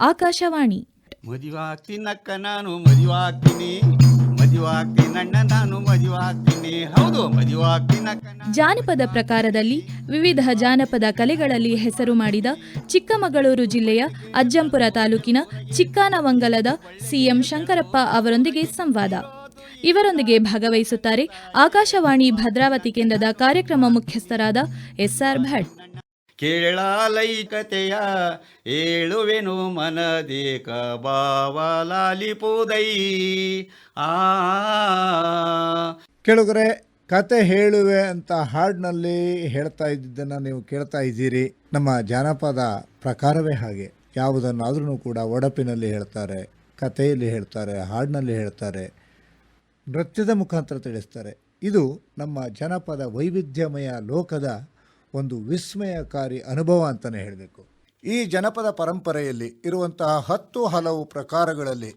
ಆಕಾಶವಾಣಿ. ಮದುವಾಗ್ತೀನಕ್ಕ ನಾನು ಮದುವಾಗ್ತೀನಿ ಮದುವಾಗ್ತೀನಣ್ಣ ನಾನು ಮದುವಾಗ್ತೀನಿ ಹೌದು ಮದುವಾಗ್ತೀನಕ್ಕ ಜಾನಪದ ಪ್ರಕಾರದಲ್ಲಿ ವಿವಿಧ ಜಾನಪದ ಕಲೆಗಳಲ್ಲಿ ಹೆಸರು ಮಾಡಿದ ಚಿಕ್ಕಮಗಳೂರು ಜಿಲ್ಲೆಯ ಅಜ್ಜಂಪುರ ತಾಲೂಕಿನ ಚಿಕ್ಕಾನವಂಗಲದ ಸಿಎಂ ಶಂಕರಪ್ಪ ಅವರೊಂದಿಗೆ ಸಂವಾದ. ಇವರೊಂದಿಗೆ ಭಾಗವಹಿಸುತ್ತಾರೆ ಆಕಾಶವಾಣಿ ಭದ್ರಾವತಿ ಕೇಂದ್ರದ ಕಾರ್ಯಕ್ರಮ ಮುಖ್ಯಸ್ಥರಾದ ಎಸ್ಆರ್ ಭಟ್. ಕೇಳಲೈಕತೆಯ ಏಳುವೆನು ಮನದೇಕ ಬಾವಲಾಲಿಪುದೈ ಆ. ಕೇಳುಗರೆ, ಕತೆ ಹೇಳುವೆ ಅಂತ ಹಾಡಿನಲ್ಲಿ ಹೇಳ್ತಾ ಇದ್ದಿದ್ದನ್ನು ನೀವು ಕೇಳ್ತಾ ಇದ್ದೀರಿ. ನಮ್ಮ ಜಾನಪದ ಪ್ರಕಾರವೇ ಹಾಗೆ. ಯಾವುದನ್ನಾದ್ರೂ ಕೂಡ ಒಡಪಿನಲ್ಲಿ ಹೇಳ್ತಾರೆ, ಕಥೆಯಲ್ಲಿ ಹೇಳ್ತಾರೆ, ಹಾಡಿನಲ್ಲಿ ಹೇಳ್ತಾರೆ, ನೃತ್ಯದ ಮುಖಾಂತರ ತಿಳಿಸ್ತಾರೆ. ಇದು ನಮ್ಮ ಜನಪದ ವೈವಿಧ್ಯಮಯ ಲೋಕದ ಒಂದು ವಿಸ್ಮಯಕಾರಿ ಅನುಭವ ಅಂತಲೇ ಹೇಳಬೇಕು. ಈ ಜನಪದ ಪರಂಪರೆಯಲ್ಲಿ ಇರುವಂತಹ ಹತ್ತು ಹಲವು ಪ್ರಕಾರಗಳಲ್ಲಿ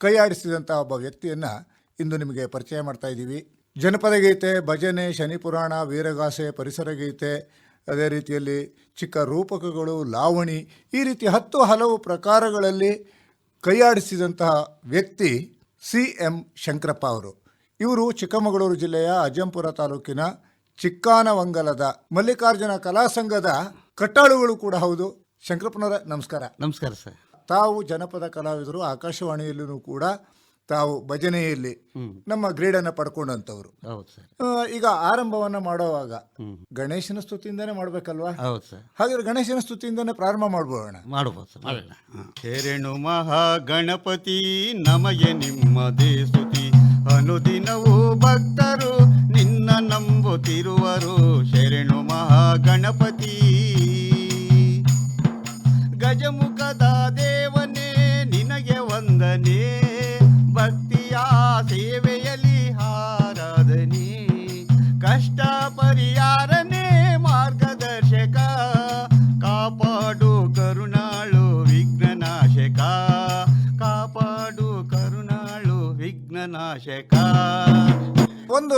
ಕೈಯಾಡಿಸಿದಂತಹ ಒಬ್ಬ ವ್ಯಕ್ತಿಯನ್ನು ಇಂದು ನಿಮಗೆ ಪರಿಚಯ ಮಾಡ್ತಾ ಇದ್ದೀವಿ. ಜನಪದ ಗೀತೆ, ಭಜನೆ, ಶನಿ ಪುರಾಣ, ವೀರಗಾಸೆ, ಪರಿಸರ ಗೀತೆ, ಅದೇ ರೀತಿಯಲ್ಲಿ ಚಿಕ್ಕ ರೂಪಕಗಳು, ಲಾವಣಿ, ಈ ರೀತಿ ಹತ್ತು ಹಲವು ಪ್ರಕಾರಗಳಲ್ಲಿ ಕೈಯಾಡಿಸಿದಂತಹ ವ್ಯಕ್ತಿ ಸಿ ಎಂ ಶಂಕರಪ್ಪ ಅವರು. ಇವರು ಚಿಕ್ಕಮಗಳೂರು ಜಿಲ್ಲೆಯ ಅಜ್ಜಂಪುರ ತಾಲೂಕಿನ ಚಿಕ್ಕಾನವಂಗಲದ ಮಲ್ಲಿಕಾರ್ಜುನ ಕಲಾ ಸಂಘದ ಕಟ್ಟಾಳುಗಳು ಕೂಡ ಹೌದು. ಶಂಕರಪ್ಪನವರ ನಮಸ್ಕಾರ. ನಮಸ್ಕಾರ ಸರ್. ತಾವು ಜನಪದ ಕಲಾವಿದರು ಆಕಾಶವಾಣಿಯಲ್ಲೂ ಕೂಡ ತಾವು ಭಜನೆಯಲ್ಲಿ ನಮ್ಮ ಗ್ರೇಡನ್ನು ಪಡ್ಕೊಂಡಂಥವ್ರು. ಹೌದು ಸರ್. ಈಗ ಆರಂಭವನ್ನ ಮಾಡುವಾಗ ಗಣೇಶನ ಸ್ತುತಿಯಿಂದಾನೇ ಮಾಡ್ಬೇಕಲ್ವಾ? ಹೌದು ಸರ್. ಹಾಗಾದ್ರೆ ಗಣೇಶನ ಸ್ತುತಿಯಿಂದಾನೇ ಪ್ರಾರಂಭ ಮಾಡ್ಬೋಣ ಮಾಡಬಹುದು ಮಹಾ ಗಣಪತಿ ನಮಗೆ ನಿಮ್ಮದೇ ಸ್ತುತಿ. ಅನುದಿನವೂ ಭಕ್ತರು ನಿನ್ನ ನಂಬುತ್ತಿರುವರು ಶರಣು ಮಹಾಗಣಪತಿ.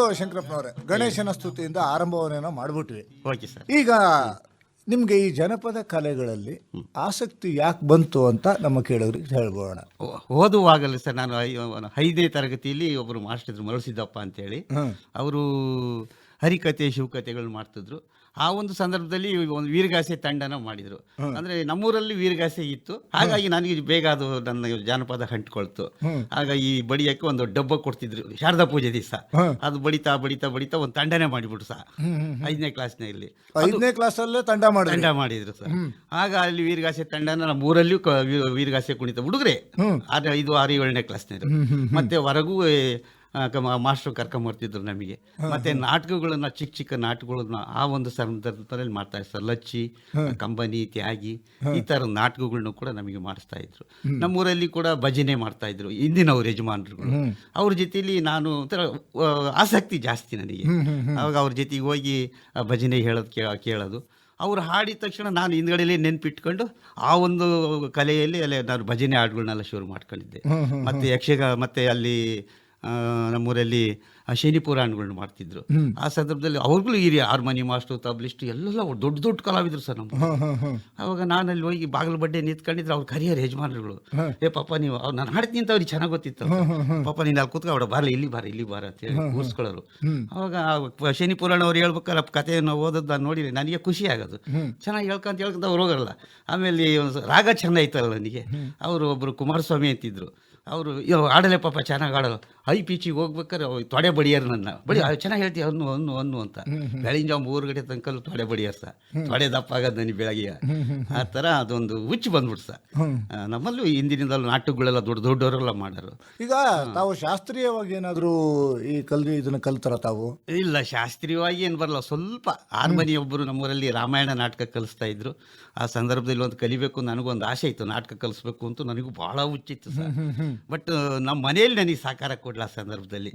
ಒಂದು ಶಂಕರಪ್ಪನವರೇ ಗಣೇಶನ ಸ್ತುತಿಯಿಂದ ಆರಂಭವನ್ನೇನೋ ಮಾಡ್ಬಿಟ್ವಿ. Okay sir. ಈಗ ನಿಮ್ಗೆ ಈ ಜನಪದ ಕಲೆಗಳಲ್ಲಿ ಆಸಕ್ತಿ ಯಾಕೆ ಬಂತು ಅಂತ ನಮ್ಮ ಕೇಳೋರಿಗೆ ಹೇಳ್ಬೋಣ. ಓದುವಾಗಲೇ ಸರ್ ನಾನು ಐ- ಐದನೇ ತರಗತಿಯಲ್ಲಿ ಒಬ್ಬರು ಮಾಸ್ಟರ್ ಇದ್ರು ಮರಳಿಸಿದ್ದಪ್ಪ ಅಂತೇಳಿ. ಅವರು ಹರಿಕತೆ ಶಿವಕತೆಗಳು ಮಾಡ್ತಿದ್ರು. ಆ ಒಂದು ಸಂದರ್ಭದಲ್ಲಿ ಒಂದು ವೀರಗಾಸೆ ತಂಡನ ಮಾಡಿದ್ರು. ಅಂದ್ರೆ ನಮ್ಮೂರಲ್ಲಿ ವೀರಗಾಸೆ ಇತ್ತು. ಹಾಗಾಗಿ ನನಗೆ ಬೇಗ ಅದು ನನ್ನ ಜಾನಪದ ಹಂಟ್ಕೊಳ್ತು. ಆಗ ಈ ಬಡಿಯಕ್ಕೆ ಒಂದು ಡಬ್ಬ ಕೊಡ್ತಿದ್ರು. ಶಾರದಾ ಪೂಜೆ ದಿವಸ. ಅದು ಬಡಿತಾ ಬಡಿತಾ ಬಡಿತಾ ಒಂದು ತಂಡನೇ ಮಾಡಿಬಿಟ್ರು ಸಹ. ಐದನೇ ಕ್ಲಾಸ್ನಲ್ಲಿ. ಐದನೇ ಕ್ಲಾಸಲ್ಲೇ ತಂಡ ಮಾಡಿ ತಂಡ ಮಾಡಿದ್ರು ಸರ್ ಆಗ ಅಲ್ಲಿ ವೀರಗಾಸೆ ತಂಡನ ನಮ್ಮ ಊರಲ್ಲಿಯೂ ವೀರಗಾಸೆ ಕುಣಿತ ಹುಡುಗ್ರೆ. ಆದ್ರೆ ಐದು ಆರು ಏಳನೇ ಕ್ಲಾಸ್ನಲ್ಲಿ ಮತ್ತೆ ಹೊರಗೂ ಮಾಸ್ಟ್ರು ಕರ್ಕೊಂಬರ್ತಿದ್ರು ನಮಗೆ. ಮತ್ತೆ ನಾಟಕಗಳನ್ನ ಚಿಕ್ಕ ಚಿಕ್ಕ ನಾಟಕಗಳನ್ನ ಆ ಒಂದು ಸಂದರ್ಭದಲ್ಲಿ ಮಾಡ್ತಾ ಇದ್ರು ಸರ್. ಲಚ್ಚಿ ಕಂಬನಿ ತ್ಯಾಗಿ ಈ ತರ ನಾಟಕಗಳನ್ನ ಕೂಡ ನಮಗೆ ಮಾಡಿಸ್ತಾ ಇದ್ರು. ನಮ್ಮೂರಲ್ಲಿ ಕೂಡ ಭಜನೆ ಮಾಡ್ತಾ ಇದ್ರು ಹಿಂದಿನವ್ರು ಯಜಮಾನರುಗಳು. ಅವ್ರ ಜೊತೆಲಿ ನಾನು ಒಂಥರ ಆಸಕ್ತಿ ಜಾಸ್ತಿ ನನಗೆ. ಅವಾಗ ಅವ್ರ ಜೊತೆಗೆ ಹೋಗಿ ಭಜನೆ ಹೇಳೋದು ಕೇಳೋದು. ಅವ್ರು ಹಾಡಿದ ತಕ್ಷಣ ನಾನು ಹಿಂದ್ಗಡೆಯಲ್ಲಿ ನೆನ್ಪಿಟ್ಕೊಂಡು ಆ ಒಂದು ಕಲೆಯಲ್ಲಿ ಅಲ್ಲಿ ನಾನು ಭಜನೆ ಹಾಡುಗಳನ್ನೆಲ್ಲ ಶುರು ಮಾಡ್ಕೊಂಡಿದ್ದೆ. ಮತ್ತೆ ಯಕ್ಷಗ ಮತ್ತೆ ಅಲ್ಲಿ ನಮ್ಮೂರಲ್ಲಿ ಆ ಶನಿ ಪುರಾಣಗಳನ್ನ ಮಾಡ್ತಿದ್ರು. ಆ ಸಂದರ್ಭದಲ್ಲಿ ಅವ್ರಿಗೂ ಹಿರಿಯ ಹಾರ್ಮೋನಿ ಮಾಸ್ಟರ್ ತಬ್ಲಿಸ್ಟ್ ಎಲ್ಲೆಲ್ಲ ಅವ್ರು ದೊಡ್ಡ ದೊಡ್ಡ ಕಲಾವಿದ್ರು ಸರ್ ನಮ್ಮ ಅವಾಗ ನಾನು ಅಲ್ಲಿ ಹೋಗಿ ಬಾಗಿಲು ಬಡ್ಡೆ ನಿಂತ್ಕೊಂಡಿದ್ರೆ ಅವ್ರ ಕರಿಯರ್ ಯಜಮಾನರುಗಳು. ಏ ಪಾಪ ನೀವು ಅವ್ರು ನಾನು ಹಾಡ್ತೀನಿ ಅಂತ ಅವ್ರಿಗೆ ಚೆನ್ನಾಗಿ ಗೊತ್ತಿತ್ತು ಪಾಪ ನೀನು ಅಲ್ಲಿ ಕೂತ್ಕೊ ಅವ್ರ ಬಾರ ಇಲ್ಲಿ ಬಾರ ಇಲ್ಲಿ ಬಾರ ಅಂತ ಹೇಳಿ ಕೂರಿಸ್ಕೊಳ್ಳೋರು. ಅವಾಗ ಶನಿ ಪುರಾಣ ಅವ್ರು ಹೇಳ್ಬೇಕಾದ್ರೆ ಕಥೆಯನ್ನು ಓದೋದು ನಾನು ನೋಡಿ ನನಗೆ ಖುಷಿ ಆಗೋದು. ಚೆನ್ನಾಗಿ ಹೇಳ್ಕೊಂತ ಹೇಳ್ಕೊಂತ ಅವ್ರು ಹೋಗಲ್ಲ. ಆಮೇಲೆ ರಾಗ ಚೆನ್ನಾಗಿತ್ತಲ್ಲ ಐತಲ್ಲ ನನಗೆ. ಅವರು ಒಬ್ಬರು ಕುಮಾರಸ್ವಾಮಿ ಅಂತಿದ್ರು. ಅವರು ಆಡಲೇ ಪಾಪ ಚೆನ್ನಾಗಿ ಆಡಲ್ಲ ಐ ಪೀಚಿಗೆ ಹೋಗ್ಬೇಕಾದ್ರೆ ಅವ್ರು ತೊಡೆ ಬಡಿಯಾರ ನನ್ನ. ಬಡಿ ಚೆನ್ನಾಗಿ ಹೇಳ್ತೀವಿ ಅನ್ನು ಅನ್ನು ಅನ್ನು ಅಂತ. ಬೆಳಿಂಜ ಮೂರು ಗಡೆ ತನಕ ತೊಡೆ ಬಡಿಯಾರ ಸರ್ ತೊಡೆ ದಪ್ಪ ಆಗೋದು ನನಗೆ ಬೆಳಗ್ಗೆ ಆ ಥರ ಅದೊಂದು ಹುಚ್ಚು ಬಂದ್ಬಿಡ್ತು ಸರ್ ನಮ್ಮಲ್ಲೂ ಹಿಂದಿನಿಂದಲೂ ನಾಟಕಗಳೆಲ್ಲ ದೊಡ್ಡ ದೊಡ್ಡವರೆಲ್ಲ ಮಾಡೋರು. ಈಗ ತಾವು ಶಾಸ್ತ್ರೀಯವಾಗಿ ಏನಾದರೂ ಈ ಕಲ್ವಿ ಇದನ್ನ ಕಲ್ತಾರ ತಾವು? ಇಲ್ಲ ಶಾಸ್ತ್ರೀಯವಾಗಿ ಏನು ಬರಲ್ಲ. ಸ್ವಲ್ಪ ಆರ್ಮನಿ ಒಬ್ಬರು ನಮ್ಮೂರಲ್ಲಿ ರಾಮಾಯಣ ನಾಟಕ ಕಲಿಸ್ತಾ ಇದ್ರು. ಆ ಸಂದರ್ಭದಲ್ಲಿ ಒಂದು ಕಲಿಬೇಕು ನನಗೊಂದು ಆಸೆ ಇತ್ತು. ನಾಟಕ ಕಲಿಸ್ಬೇಕು ಅಂತ ನನಗೂ ಭಾಳ ಹುಚ್ಚಿತ್ತು ಸರ್ ಬಟ್ ನಮ್ಮ ಮನೆಯಲ್ಲಿ ನನಗೆ ಸಹಕಾರ ಕೊಡಲ ಸಂದರ್ಭದಲ್ಲಿ.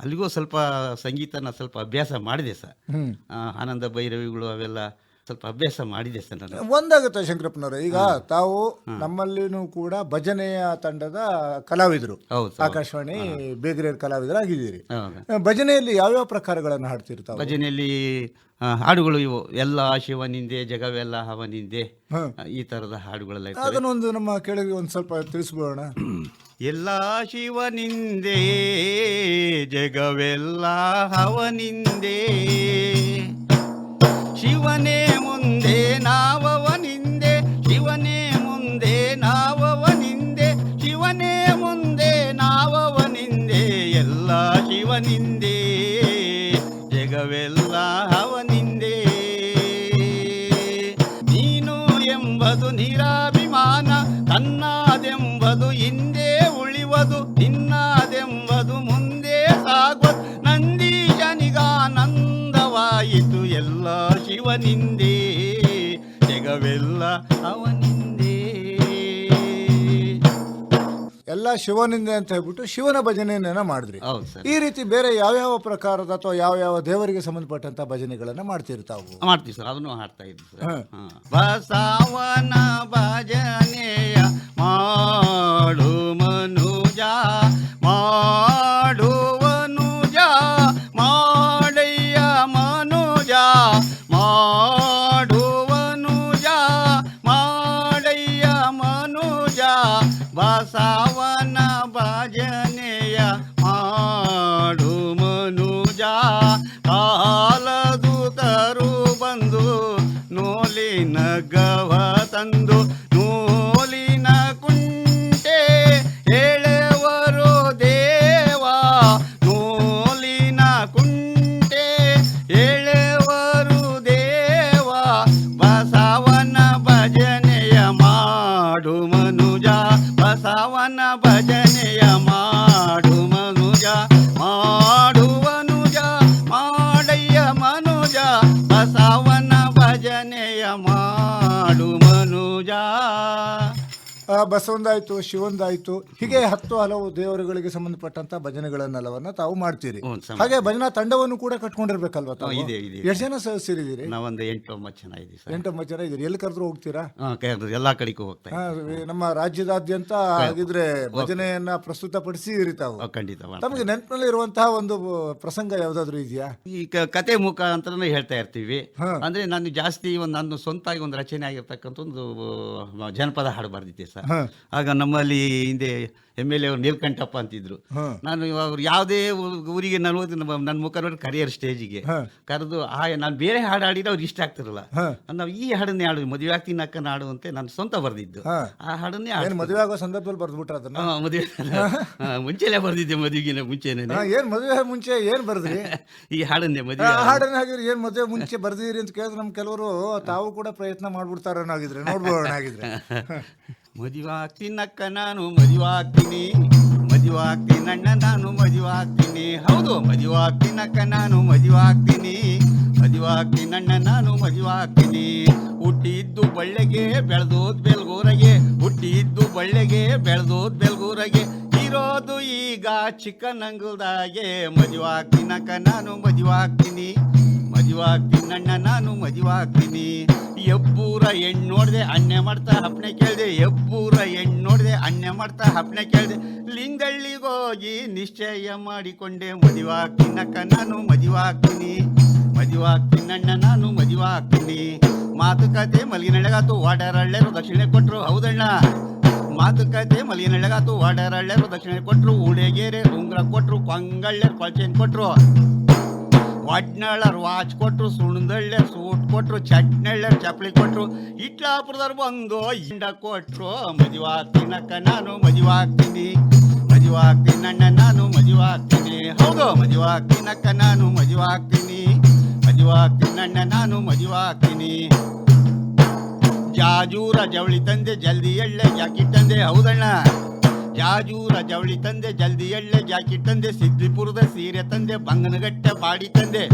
ಅಲ್ಲಿಗೂ ಸ್ವಲ್ಪ ಸಂಗೀತನ ಸ್ವಲ್ಪ ಅಭ್ಯಾಸ ಮಾಡಿದೆ ಸರ್. ಆನಂದ ಭೈರವಿಗಳು ಅವೆಲ್ಲ ಸ್ವಲ್ಪ ಅಭ್ಯಾಸ ಮಾಡಿದೆ ಸರ್ ನಾನು. ಒಂದಾಗುತ್ತೆ ಶಂಕರಪ್ಪನವರು. ಈಗ ತಾವು ನಮ್ಮಲ್ಲಿನೂ ಕೂಡ ಭಜನೆಯ ತಂಡದ ಕಲಾವಿದರು. ಹೌದು ಆಕಾಶವಾಣಿ ಬೇಗರೇರ್ ಕಲಾವಿದರಾಗಿದ್ದೀರಿ ಹೌದು. ಭಜನೆಯಲ್ಲಿ ಯಾವ್ಯಾವ ಪ್ರಕಾರಗಳನ್ನು ಹಾಡ್ತಿರ್ತಾವೆ ಭಜನೆಯಲ್ಲಿ ಆ, ಹಾಡುಗಳು ಇವು. ಎಲ್ಲ ಶಿವನಿಂದೆ ಜಗವೆಲ್ಲ ಹವನಿಂದೆ. ಈ ತರದ ಹಾಡುಗಳೆಲ್ಲ ಇರ್ತವೆ. ಅದನ್ನೊಂದು ನಮ್ಮ ಕೆಳಗೆ ಒಂದು ಸ್ವಲ್ಪ ತಿಳಿಸ್ಬೋಣ? ಎಲ್ಲ ಶಿವನಿಂದೆ ಜಗವೆಲ್ಲ ಅವನಿಂದೆ శివనే ముందే నావవన ಎಲ್ಲ ಶಿವನಿಂದೇ ಜಗವೆಲ್ಲ ಅವನಿಂದೇ. ಎಲ್ಲ ಶಿವನಿಂದೆ ಅಂತ ಹೇಳ್ಬಿಟ್ಟು ಶಿವನ ಭಜನೆಯನ್ನ ಮಾಡಿದ್ರಿ. ಹೌದು ಸರ್. ಈ ರೀತಿ ಬೇರೆ ಯಾವ್ಯಾವ ಪ್ರಕಾರದ ಅಥವಾ ಯಾವ ಯಾವ ದೇವರಿಗೆ ಸಂಬಂಧಪಟ್ಟಂತ ಭಜನೆಗಳನ್ನ ಮಾಡ್ತಿರ್ತಾವು ಮಾಡ್ತೀವಿ ಸರ್ ಅದನ್ನು ಹಾಡ್ತಾ ಇದ್ವಿ ಸರ್. ಹಾ. ಹಾ. ಬಸವನ ಭಜನೆಯ ಮಾಡು ಮನುಜ ಮಾಡುವನುಜ ಬಸವಂದಾಯ್ತು ಶಿವಂದಾಯ್ತು ಹೀಗೆ ಹತ್ತು ಹಲವು ದೇವರುಗಳಿಗೆ ಸಂಬಂಧಪಟ್ಟಂತ ಭಜನೆಗಳನ್ನೆಲ್ಲವನ್ನ ತಾವು ಮಾಡ್ತೀರಿ. ಹ್ಞೂ. ಹಾಗೆ ಭಜನಾ ತಂಡವನ್ನು ಕೂಡ ಕಟ್ಕೊಂಡಿರ್ಬೇಕಲ್ವಾ ತಾವು? ಇದೆ, ಇದೆ. ಎಷ್ಟು ಜನ ಸದಸ್ಯರಿದ್ದೀರಿ? ನಾವೊಂದು ಎಂಟು ಒಂಬತ್ತು ಜನ ಇದ್ದೀವಿ ಸರ್. ಎಂಟೊಂಬತ್ತು ಜನ ಇದ್ದೀರಿ. ಎಲ್ಲಿ ಕರೆದ್ರು ಹೋಗ್ತೀರಾ? ಎಲ್ಲಾ ಎಲ್ಲ ಕಡೆಗೂ ಹೋಗ್ತಾ ಹಾ, ನಮ್ಮ ರಾಜ್ಯದಾದ್ಯಂತ ಹಾಗಿದ್ರೆ ಭಜನೆಯನ್ನ ಪ್ರಸ್ತುತಪಡಿಸಿ ತಾವು. ಇದ್ದೀವಿ ಖಂಡಿತ. ತಮಗೆ ನೆನಪಿನಲ್ಲಿ ಇರುವಂತಹ ಒಂದು ಪ್ರಸಂಗ ಯಾವ್ದಾದ್ರು ಇದೆಯಾ? ಈ ಕ- ಕತೆ ಮುಖಾಂತರನೇ ಹೇಳ್ತಾ ಇರ್ತೀವಿ. ಹಾ. ಅಂದ್ರೆ ನಾನು ಜಾಸ್ತಿ ಒಂದು ನನ್ನ ಸ್ವಂತ ಒಂದು ರಚನೆ ಆಗಿರ್ತಕ್ಕಂಥ ಒಂದು ಆ, ಜನಪದ ಹಾಡು ಬರ್ದಿದ್ದೆ ಸರ್. ಆಗ ನಮ್ಮಲ್ಲಿ ಹಿಂದೆ ಎಂ ಎಲ್ ಎ ಅವ್ರು ನೀಲ್ಕಂಠಪ್ಪ ಅಂತಿದ್ರು. ನಾನು ಇವಾಗ ಯಾವುದೇ ಊರಿಗೆ ನಾನು ನಮ್ಮ ನನ್ನ ಮುಖ ನೋಡಿ ಕರಿಯರ್ ಸ್ಟೇಜಿಗೆ. ಕರೆದು ಆ ನಾನು ಬೇರೆ ಹಾಡು ಹಾಡಿದ್ರೆ ಅವ್ರಿಗೆ ಇಷ್ಟ ಆಗ್ತಿರಲ್ಲ. ನಾವು ಈ ಹಾಡನ್ನೇ ಹಾಡು ಮದುವೆ ಆಗ್ತೀನಿ ಅಕ್ಕನ ಹಾಡು ಅಂತ ನಾನು ಸ್ವಂತ ಬರ್ದಿದ್ದು. ಆ ಹಾಡನ್ನೇ. ಮದುವೆ ಆಗೋ ಸಂದರ್ಭದಲ್ಲಿ ಬರ್ದ್ಬಿಟ್ರ ಅದನ್ನ? ಮದುವೆ ಮುಂಚೆಲೆ ಬರ್ದಿದ್ದೆ ಮದುವೆಗಿನ ಮುಂಚೆನೆ. ಏನು ಮದುವೆ ಮುಂಚೆ ಏನ್ ಬರ್ದ್ರಿ? ಈ ಹಾಡನ್ನೇ ಮದುವೆ ಹಾಡನ್ನ ಹಾಗಿದ್ರೆ ಏನ್ ಮದುವೆ ಮುಂಚೆ ಬರ್ದಿರಿ ಅಂತ ಕೇಳಿದ್ರೆ ನಮ್ ಕೆಲವರು ತಾವು ಕೂಡ ಪ್ರಯತ್ನ ಮಾಡ್ಬಿಡ್ತಾರ ಆಗಿದ್ರೆ ನೋಡ್ಬೋಣ ಆಗಿದ್ರೆ ಮದುವಾಗ್ತೀನಕ್ಕ ನಾನು ಮದುವಾಗ್ತೀನಿ ಮದುವಾಗ್ತೀನಣ್ಣ ನಾನು ಮದುವಾಗ್ತೀನಿ ಹೌದು ಮದುವಾಗ್ತೀನಕ್ಕ ನಾನು ಮದುವಾಗ್ತೀನಿ ಮದುವಾಗ್ತೀನಣ್ಣ ನಾನು ಮದುವಾಗ್ತೀನಿ ಹುಟ್ಟಿದ್ದು ಬಳ್ಳೆಗೆ, ಬೆಳೆದೋದ್ ಬೆಲ್ಗೂರಗೆ. ಹುಟ್ಟಿದ್ದು ಬಳ್ಳೆಗೆ, ಬೆಳೆದೋದ್ ಬೆಲ್ಗೂರಗೆ. ಇರೋದು ಈಗ ಚಿಕ್ಕನಂಗಲ್ದಾಗೆ ಮದುವಾಗ್ತೀನಕ್ಕ ನಾನು ಮದುವಾಗ್ತೀನಿ ಮದುವಾಗ್ತೀನಣ್ಣ ನಾನು ಮದುವಾಗ್ತೀನಿ ಎಬ್ಬೂರ ಹೆಣ್ಣು ನೋಡಿದೆ ಅಣ್ಣೆ ಮಾಡ್ತಾ ಹಪ್ನೆ ಕೇಳಿದೆ, ಎಬ್ಬೂರ ಹೆಣ್ಣು ನೋಡಿದೆ ಅಣ್ಣೆ ಮಾಡ್ತಾ ಹಪ್ನೆ ಕೇಳಿದೆ. ಲಿಂಗಳ್ಳಿಗೋಗಿ ನಿಶ್ಚಯ ಮಾಡಿಕೊಂಡೆ ಮದುವಾಗ್ತೀನಕ್ಕ ನಾನು ಮದುವಾಕ್ತೀನಿ ಮದುವಾಗ್ತೀನಣ್ಣ ನಾನು ಮದುವಾಕ್ತೀನಿ ಮಾತುಕತೆ ಮಲಗಿನಳೆಗಾತು ವಾಡರಳ್ಳೆರು ದಕ್ಷಿಣೆ ಕೊಟ್ಟರು ಹೌದಣ್ಣ. ಮಾತುಕತೆ ಮಲಗಿನಳೆಗಾತು ವಾಡರಳ್ಳೆರು ದಕ್ಷಿಣೆ ಕೊಟ್ಟರು ಉಡೆಗೆರೆ ಉಂಗ್ರ ಕೊಟ್ಟರು ಕೊಂಗಳ್ಳೆರು ಕೊಳಚೆನ್ ಕೊಟ್ರು. ವಡ್ನಳ್ಳರ್ ವಾಚ್ ಕೊಟ್ಟರು ಸುಣ್ದಳ್ಳ್ಯರ್ ಸೂಟ್ ಕೊಟ್ರು ಚಟ್ನಳ್ಳರ್ ಚಪ್ಪಲಿ ಕೊಟ್ಟರು ಇಟ್ಲಾಪುರದವ್ರು ಬಂದು ಇಂಡ ಕೊಟ್ರು. ಮದುವಾಗ್ತೀನಕ್ಕ ನಾನು ಮದುವಾಗ್ತೀನಿ ಮದುವಾಗ್ತೀನಣ್ಣ ನಾನು ಮದುವಾಗ್ತೀನಿ ಹೌದು ಮದುವಾಗ್ತೀನಕ್ಕ ನಾನು ಮದುವಾಗ್ತೀನಿ ಮದುವಾಗ್ತೀನಣ್ಣ ನಾನು ಮದುವಾಗ್ತೀನಿ ಜಾಜೂರ ಜವಳಿ ತಂದೆ, ಜಲ್ದಿ ಎಳ್ಳೆ ಜಾಕೆಟ್ ತಂದೆ, ಹೌದಣ್ಣ? ಜಾಜೂರ ಜವಳಿ ತಂದೆ, ಜಲ್ದಿ ಎಳ್ಳೆ ಜಾಕಿ ತಂದೆ, ಸಿದ್ದಿಪುರದ ಸೀರೆ ತಂದೆ, ಬಂಗನಗಟ್ಟೆ ಬಾಡಿ ತಂದೆ.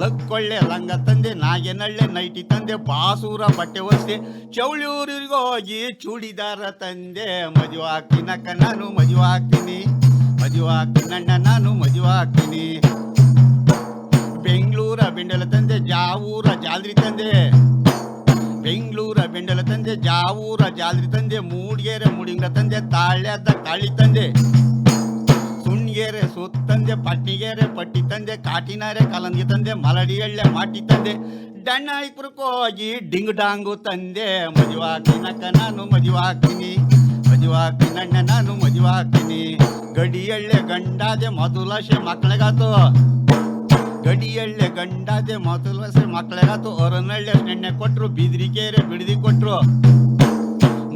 ಲಕ್ಕೊಳ್ಳೆ ಲಂಗ ತಂದೆ, ನಾಗೆನಳ್ಳೆ ನೈಟಿ ತಂದೆ, ಬಾಸೂರ ಬಟ್ಟೆ ಒರೆಸಿ ಚೌಳಿಯೂರಿಗೋಗಿ ಚೂಡಿದಾರ ತಂದೆ. ಮದುವೆ ನಾನು ಮದುವೆ ಹಾಕ್ತೀನಿ ನಾನು ಮದುವೆ ಬೆಂಗಳೂರ ಬಿಂಡಲ ತಂದೆ, ಜಾವೂರ ಜಾಲ್ರಿ ತಂದೆ. ಬೆಂಡಲ ತಂದೆ, ಜಾವೂರ ಜಾಲ್ರಿ ತಂದೆ, ಮೂಡಿಗೆರೆ ಮುಡಿಂಗ ತಂದೆ, ತಾಳ್ಯದ ತಾಳಿ ತಂದೆ, ಸುಣ್ಗೆರೆ ಸುತ್ತಂದೆ ಪಟ್ಟಿಗೆರೆ ಪಟ್ಟಿ ತಂದೆ, ಕಾಟಿನಾರೆ ಕಲಂಗಿ ತಂದೆ ಮಲಡಿ ಎಳ್ಳೆ ಮಾಟಿ ತಂದೆ ಹೋಗಿ ಡಿಂಗ್ ಡಾಂಗು ತಂದೆ ಮದುವಾಗ್ತೀನಕ್ಕ ನಾನು ಮದುವಾಕಿನಿ ಮದುವಾಕಿನಣ್ಣ ನಾನು ಮದುವಾಕಿನಿ ಗಡಿ ಎಳ್ಳೆ ಗಂಡಾದೆ ಮಧುಲಾಶೆ ಮಕ್ಕಳಿಗಾತು. ಗಡಿಯಳ್ಳೆ ಗಂಡಾದೆ ಮೊದಲಸೆ ಮಕ್ಕಳಾತು ಹೊರನಳ್ಳೆ ಎಣ್ಣೆ ಕೊಟ್ರು, ಬಿದ್ರಿಕೆರೆ ಬಿಡದಿ ಕೊಟ್ರು.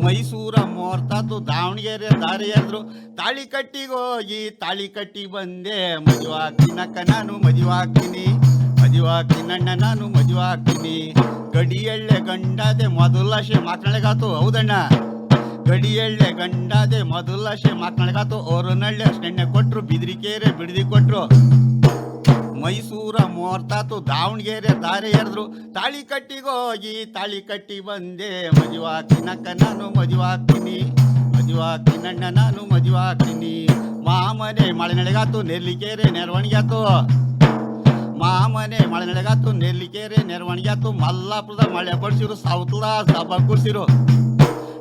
ಮೈಸೂರ ಮೋರ್ತಾತು ದಾವಣಗೆರೆ ದಾರಿ ಎದ್ರು. ತಾಳಿ ಕಟ್ಟಿಗೋಗಿ ತಾಳಿ ಕಟ್ಟಿ ಬಂದೆ ಮದುವಾಕಿನಕ್ಕ ನಾನು ಮದುವಾಗ್ತೀನಿ ಮದುವಾಕಿನಣ್ಣ ನಾನು ಮದುವಾಗ್ತೀನಿ ಗಡಿಯಳ್ಳೆ ಗಂಡಾದೆ ಮೊದಲಶೆ ಮಕ್ಕಳಿಗಾತು ಹೌದಣ್ಣ? ಗಡಿಯಳ್ಳೆ ಗಂಡಾದೆ ಮೊದಲಶೆ ಮಕ್ಕಳಿಗಾತು ಹೊರನಳ್ಳೆ ನೆನ್ನೆ ಕೊಟ್ರು, ಬಿದ್ರಿಕೆರೆ ಬಿಡದಿ ಕೊಟ್ರು. ಮೈಸೂರ ಮೋರ್ತಾತು ದಾವಣಗೆರೆ ದಾರಿ ಎರೆದ್ರು, ತಾಳಿ ಕಟ್ಟಿಗೋಗಿ ತಾಳಿ ಕಟ್ಟಿ ಬಂದೆ ಮದುವಾಕಿನಕ್ಕ ನಾನು ಮದುವಾಕ್ತೀನಿ ಮದುವಾಕಿನಣ್ಣ ನಾನು ಮದುವಾಕ್ತೀನಿ ಮಾಮನೆ ಮಳೆ ನಡೆಗಾತು ನೆಲ್ಲಿಕೆರೆ ನೆರವಣಿಗಾತು. ಮಾಮನೆ ಮಳೆ ನಡೆಗಾತು ನೆಲ್ಲಿಕೆರೆ ನೆರವಣಿಗಾತು, ಮಲ್ಲಾಪುರದ ಮಳೆ ಪಡಿಸಿರು ಸೌತ್ಲ ಸಭಾ ಕುರ್ಸಿರು.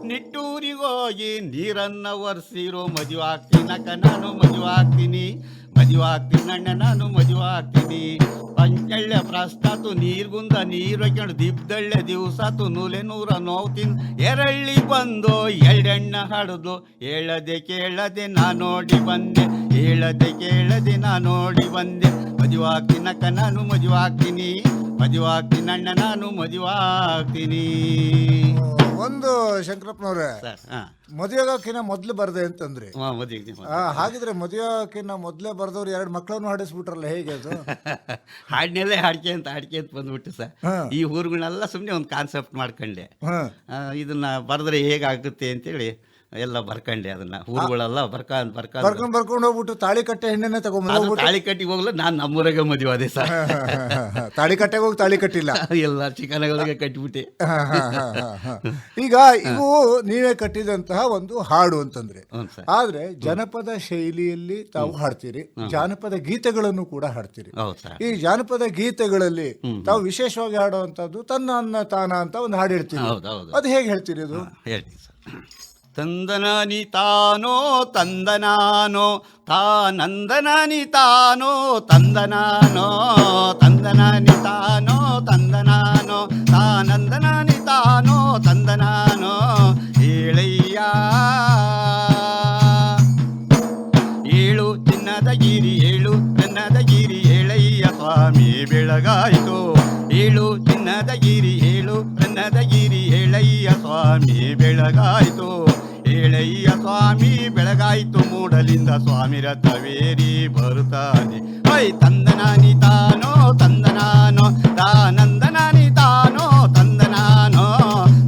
ನಿಟ್ಟೂರಿಗೋಗಿ ನೀರನ್ನ ಒರೆಸಿರೋ ಮದುವಾಗ್ತೀನಕ್ಕ ನಾನು ಮದುವಾಗ್ತೀನಿ ನಣ್ಣ ನಾನು ಮದುವಾಗ್ತೀನಿ ಪಂಚಳ್ಳೆ ಪ್ರಸ್ತಾತು ನೀರ್ಗುಂದ ನೀರು ಹಾಕ್ಯಂಡು ದಿಬ್ದಳ್ಳೆ ದಿವ್ಸಾತು ನೂಲೆ ನೂರ ನೋವ್ತೀನಿ. ಎರಳ್ಳಿ ಬಂದು ಎರಡೆಣ್ಣ ಹಾಡುದು, ಹೇಳದೆ ಕೇಳದೆ ನಾ ನೋಡಿ ಬಂದೆ. ಹೇಳದೆ ಕೇಳದೆ ನಾ ನೋಡಿ ಬಂದೆ. ಮದುವಾಗ್ತೀನಕ್ಕ ನಾನು ಮದುವಾಗ್ತೀನಿ ಮದುವಾಗ್ತೀನಣ್ಣ ನಾನು ಮದುವಾಗ್ತೀನಿ ಒಂದು ಶಂಕರಪ್ಪನವ್ರೆ ಸರ್ ಹಾಂ. ಮದುವೆಗೋಕಿನ ಮೊದ್ಲು ಬರ್ದೆ ಅಂತಂದ್ರೆ. ಹಾಂ ಮದುವೆ ಆ, ಹಾಗಿದ್ರೆ ಮದುವೆಗಾಕಿನ ಮೊದ್ಲೇ ಬರ್ದವ್ರು ಎರಡು ಮಕ್ಕಳನ್ನು ಹಾಡಿಸ್ಬಿಟ್ರಲ್ಲ ಹೇಗೆ ಅದು? ಹಾಡಿನಲ್ಲೇ ಹಾಡ್ಕೆ ಅಂತ ಹಾಡ್ಕೆ ಅಂತ ಬಂದ್ಬಿಟ್ಟು ಸರ್. ಹಾ. ಈ ಊರುಗಳನ್ನೆಲ್ಲ ಸುಮ್ಮನೆ ಒಂದು ಕಾನ್ಸೆಪ್ಟ್ ಮಾಡ್ಕೊಂಡೆ. ಹಾ. ಆ, ಇದನ್ನ ಬರೆದ್ರೆ ಹೇಗಾಗುತ್ತೆ ಅಂತೇಳಿ ಎಲ್ಲ ಬರ್ಕಂಡೆ ಅದನ್ನ. ಊರುಗಳೆಲ್ಲ ಬರ್ಕ ಬರ್ಕೊಂಡ್ ಬರ್ಕೊಂಡ್ ಬರ್ಕೊಂಡು ಹೋಗ್ಬಿಟ್ಟು ತಾಳಿ ಕಟ್ಟೆ ಹೆಣ್ಣೆನೆ ಅದು ತಗೊಂಡ್ಬಂದು ತಾಳಿ ಕಟ್ಟಿ ಹೋಗ್ಲು ನಾನು ನಮ್ಮೂರಾಗ ಮದುವೆ ಅದೇ ಸರ್. ತಾಳಿ ಕಟ್ಟೆಗೆ ಹೋಗಿ ತಾಳಿ ಕಟ್ಟಿಲ್ಲ ಎಲ್ಲ ಚಿಕನಗಳಿಗೆ ಕಟ್ಟಿಬಿಟ್ಟೆ. ಈಗ ಇವು ನೀವೇ ಕಟ್ಟಿದಂತಹ ಒಂದು ಹಾಡು ಅಂತಂದ್ರೆ. ಆದ್ರೆ ಜನಪದ ಶೈಲಿಯಲ್ಲಿ ತಾವು ಹಾಡ್ತೀರಿ. ಜಾನಪದ ಗೀತೆಗಳನ್ನು ಕೂಡ ಹಾಡ್ತೀರಿ. ಈ ಜಾನಪದ ಗೀತೆಗಳಲ್ಲಿ ತಾವು ವಿಶೇಷವಾಗಿ ಹಾಡುವಂತದ್ದು ತನ್ನ ಅನ್ನ ತಾನ ಅಂತ ಒಂದು ಹಾಡು ಹೇಳ್ತೀವಿ ಅದು ಹೇಗೆ ಹೇಳ್ತೀರಿ ಅದು? ಹೇಳ್ತೀನಿ ಸರ್. ತಂದನಾನಿ ತಾನೋ ತಂದನಾನೋ ತಾನಂದನಾನಿ ತಾನೋ ತಂದನಾನೋ, ತಂದನಾನಿ ತಾನೋ ತಂದನಾನೋ ತಾನಂದನಾನಿ ತಾನೋ ತಂದನಾನೋ, ಹೇಳಯ್ಯ. ಏಳು ಚಿನ್ನದ ಗಿರಿ, ಏಳು ಚಿನ್ನದ ಗಿರಿ ಏಳಯ್ಯ ಸ್ವಾಮಿ, ಬೆಳಗಾಯಿತು. ಏಳು ಚಿನ್ನದ ಗಿರಿ, ಏಳು ಚಿನ್ನದ ಗಿರಿ ಏಳಯ್ಯ ಸ್ವಾಮಿ, ಬೆಳಗಾಯಿತು. ಏಳಯ್ಯ ಸ್ವಾಮಿ, ಬೆಳಗಾಯಿತು ಮೂಡಲಿಂದ ಸ್ವಾಮಿ ರಥವೇರಿ ಬರುತ್ತಾನೆ. ಐ ತಂದನಾನಿ ತಾನೋ, ತಂದನಾನೋ ತಾನಂದನಾನಿ ತಾನೋ, ತಂದನಾನೋ,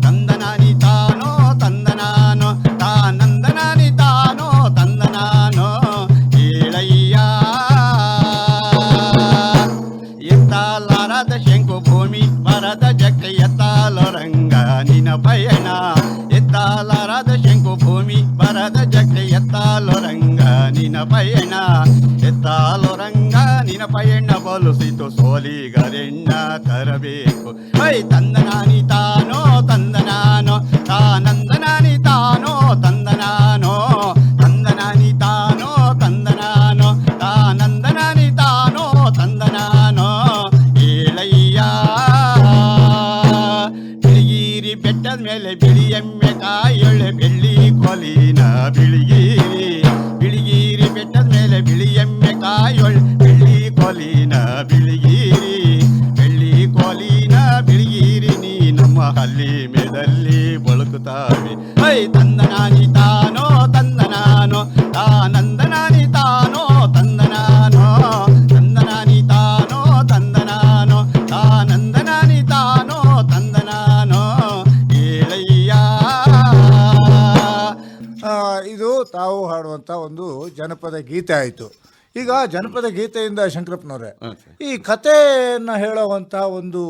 ತಂದನಾನಿ ತಾನೋ, ತಂದನಾನೋ ತಾನಂದನಾನಿ ತಾನೋ, ತಂದನಾನೋ ಏಳಯ್ಯ ಎತ್ತಾಲಾರದ ಶಂಕು ಭೂಮಿ ಬರದ ಜಕ್ಕ ಎತ್ತಾಲ ರಂಗ ನಿನ ಪಯಣ ಜಕ್ಕ ಎತ್ತಾಲ ರಂಗ ನಿನ ಪಯಣ ಎತ್ತಾಲು ರಂಗ ನಿನ ಪಯಣ, ಬಲುಸಿತು ಸೋಲಿಗರೆಣ್ಣ ತರಬೇಕು. ಐ, ತಂದನಾನಿ ತಾನೋ, ತಂದನಾನೋ ತಾನಂದನಾನಿ ತಾನೋ, ತಂದನಾನೋ, ತಂದನಾನಿ ತಾನೋ, ತಂದನಾನೋ ತಾನಂದನಾನಿ ತಾನೋ, ತಂದನಾನೋ, ಏಳಯ್ಯ. ಬಿಳಿಗಿರಿ ಬೆಟ್ಟದ ಮೇಲೆ ಬಿಳಿ ಎಮ್ಮೆ ಕಾಯೊಳ್ಳೆ ಬೆಳ್ಳಿ ಕೊಲಿನ ಬಿಳಿಗಿರಿ ಹಲ್ಲಿ ಮೇದಲ್ಲಿ ಬಳುಕುತ್ತಾವೆ. ಐ ತಂದನಾನಿ ತಾನೋ ತಂದನಾನೋ ನಾನಿ ತಾನೋ ತಂದನಾನೋ ತಂದನಾನಿ ತಾನೋ ತಂದನಾನೋ ನಾನಿ ತಾನೋ ತಂದನಾನೋ ಏಳಯ್ಯ. ಇದು ತಾವು ಹಾಡುವಂತ ಒಂದು ಜನಪದ ಗೀತೆ ಆಯಿತು. ಈಗ ಜನಪದ ಗೀತೆಯಿಂದ ಶಂಕರಪ್ಪನವ್ರೆ ಈ ಕಥೆಯನ್ನು ಹೇಳುವಂಥ ಒಂದು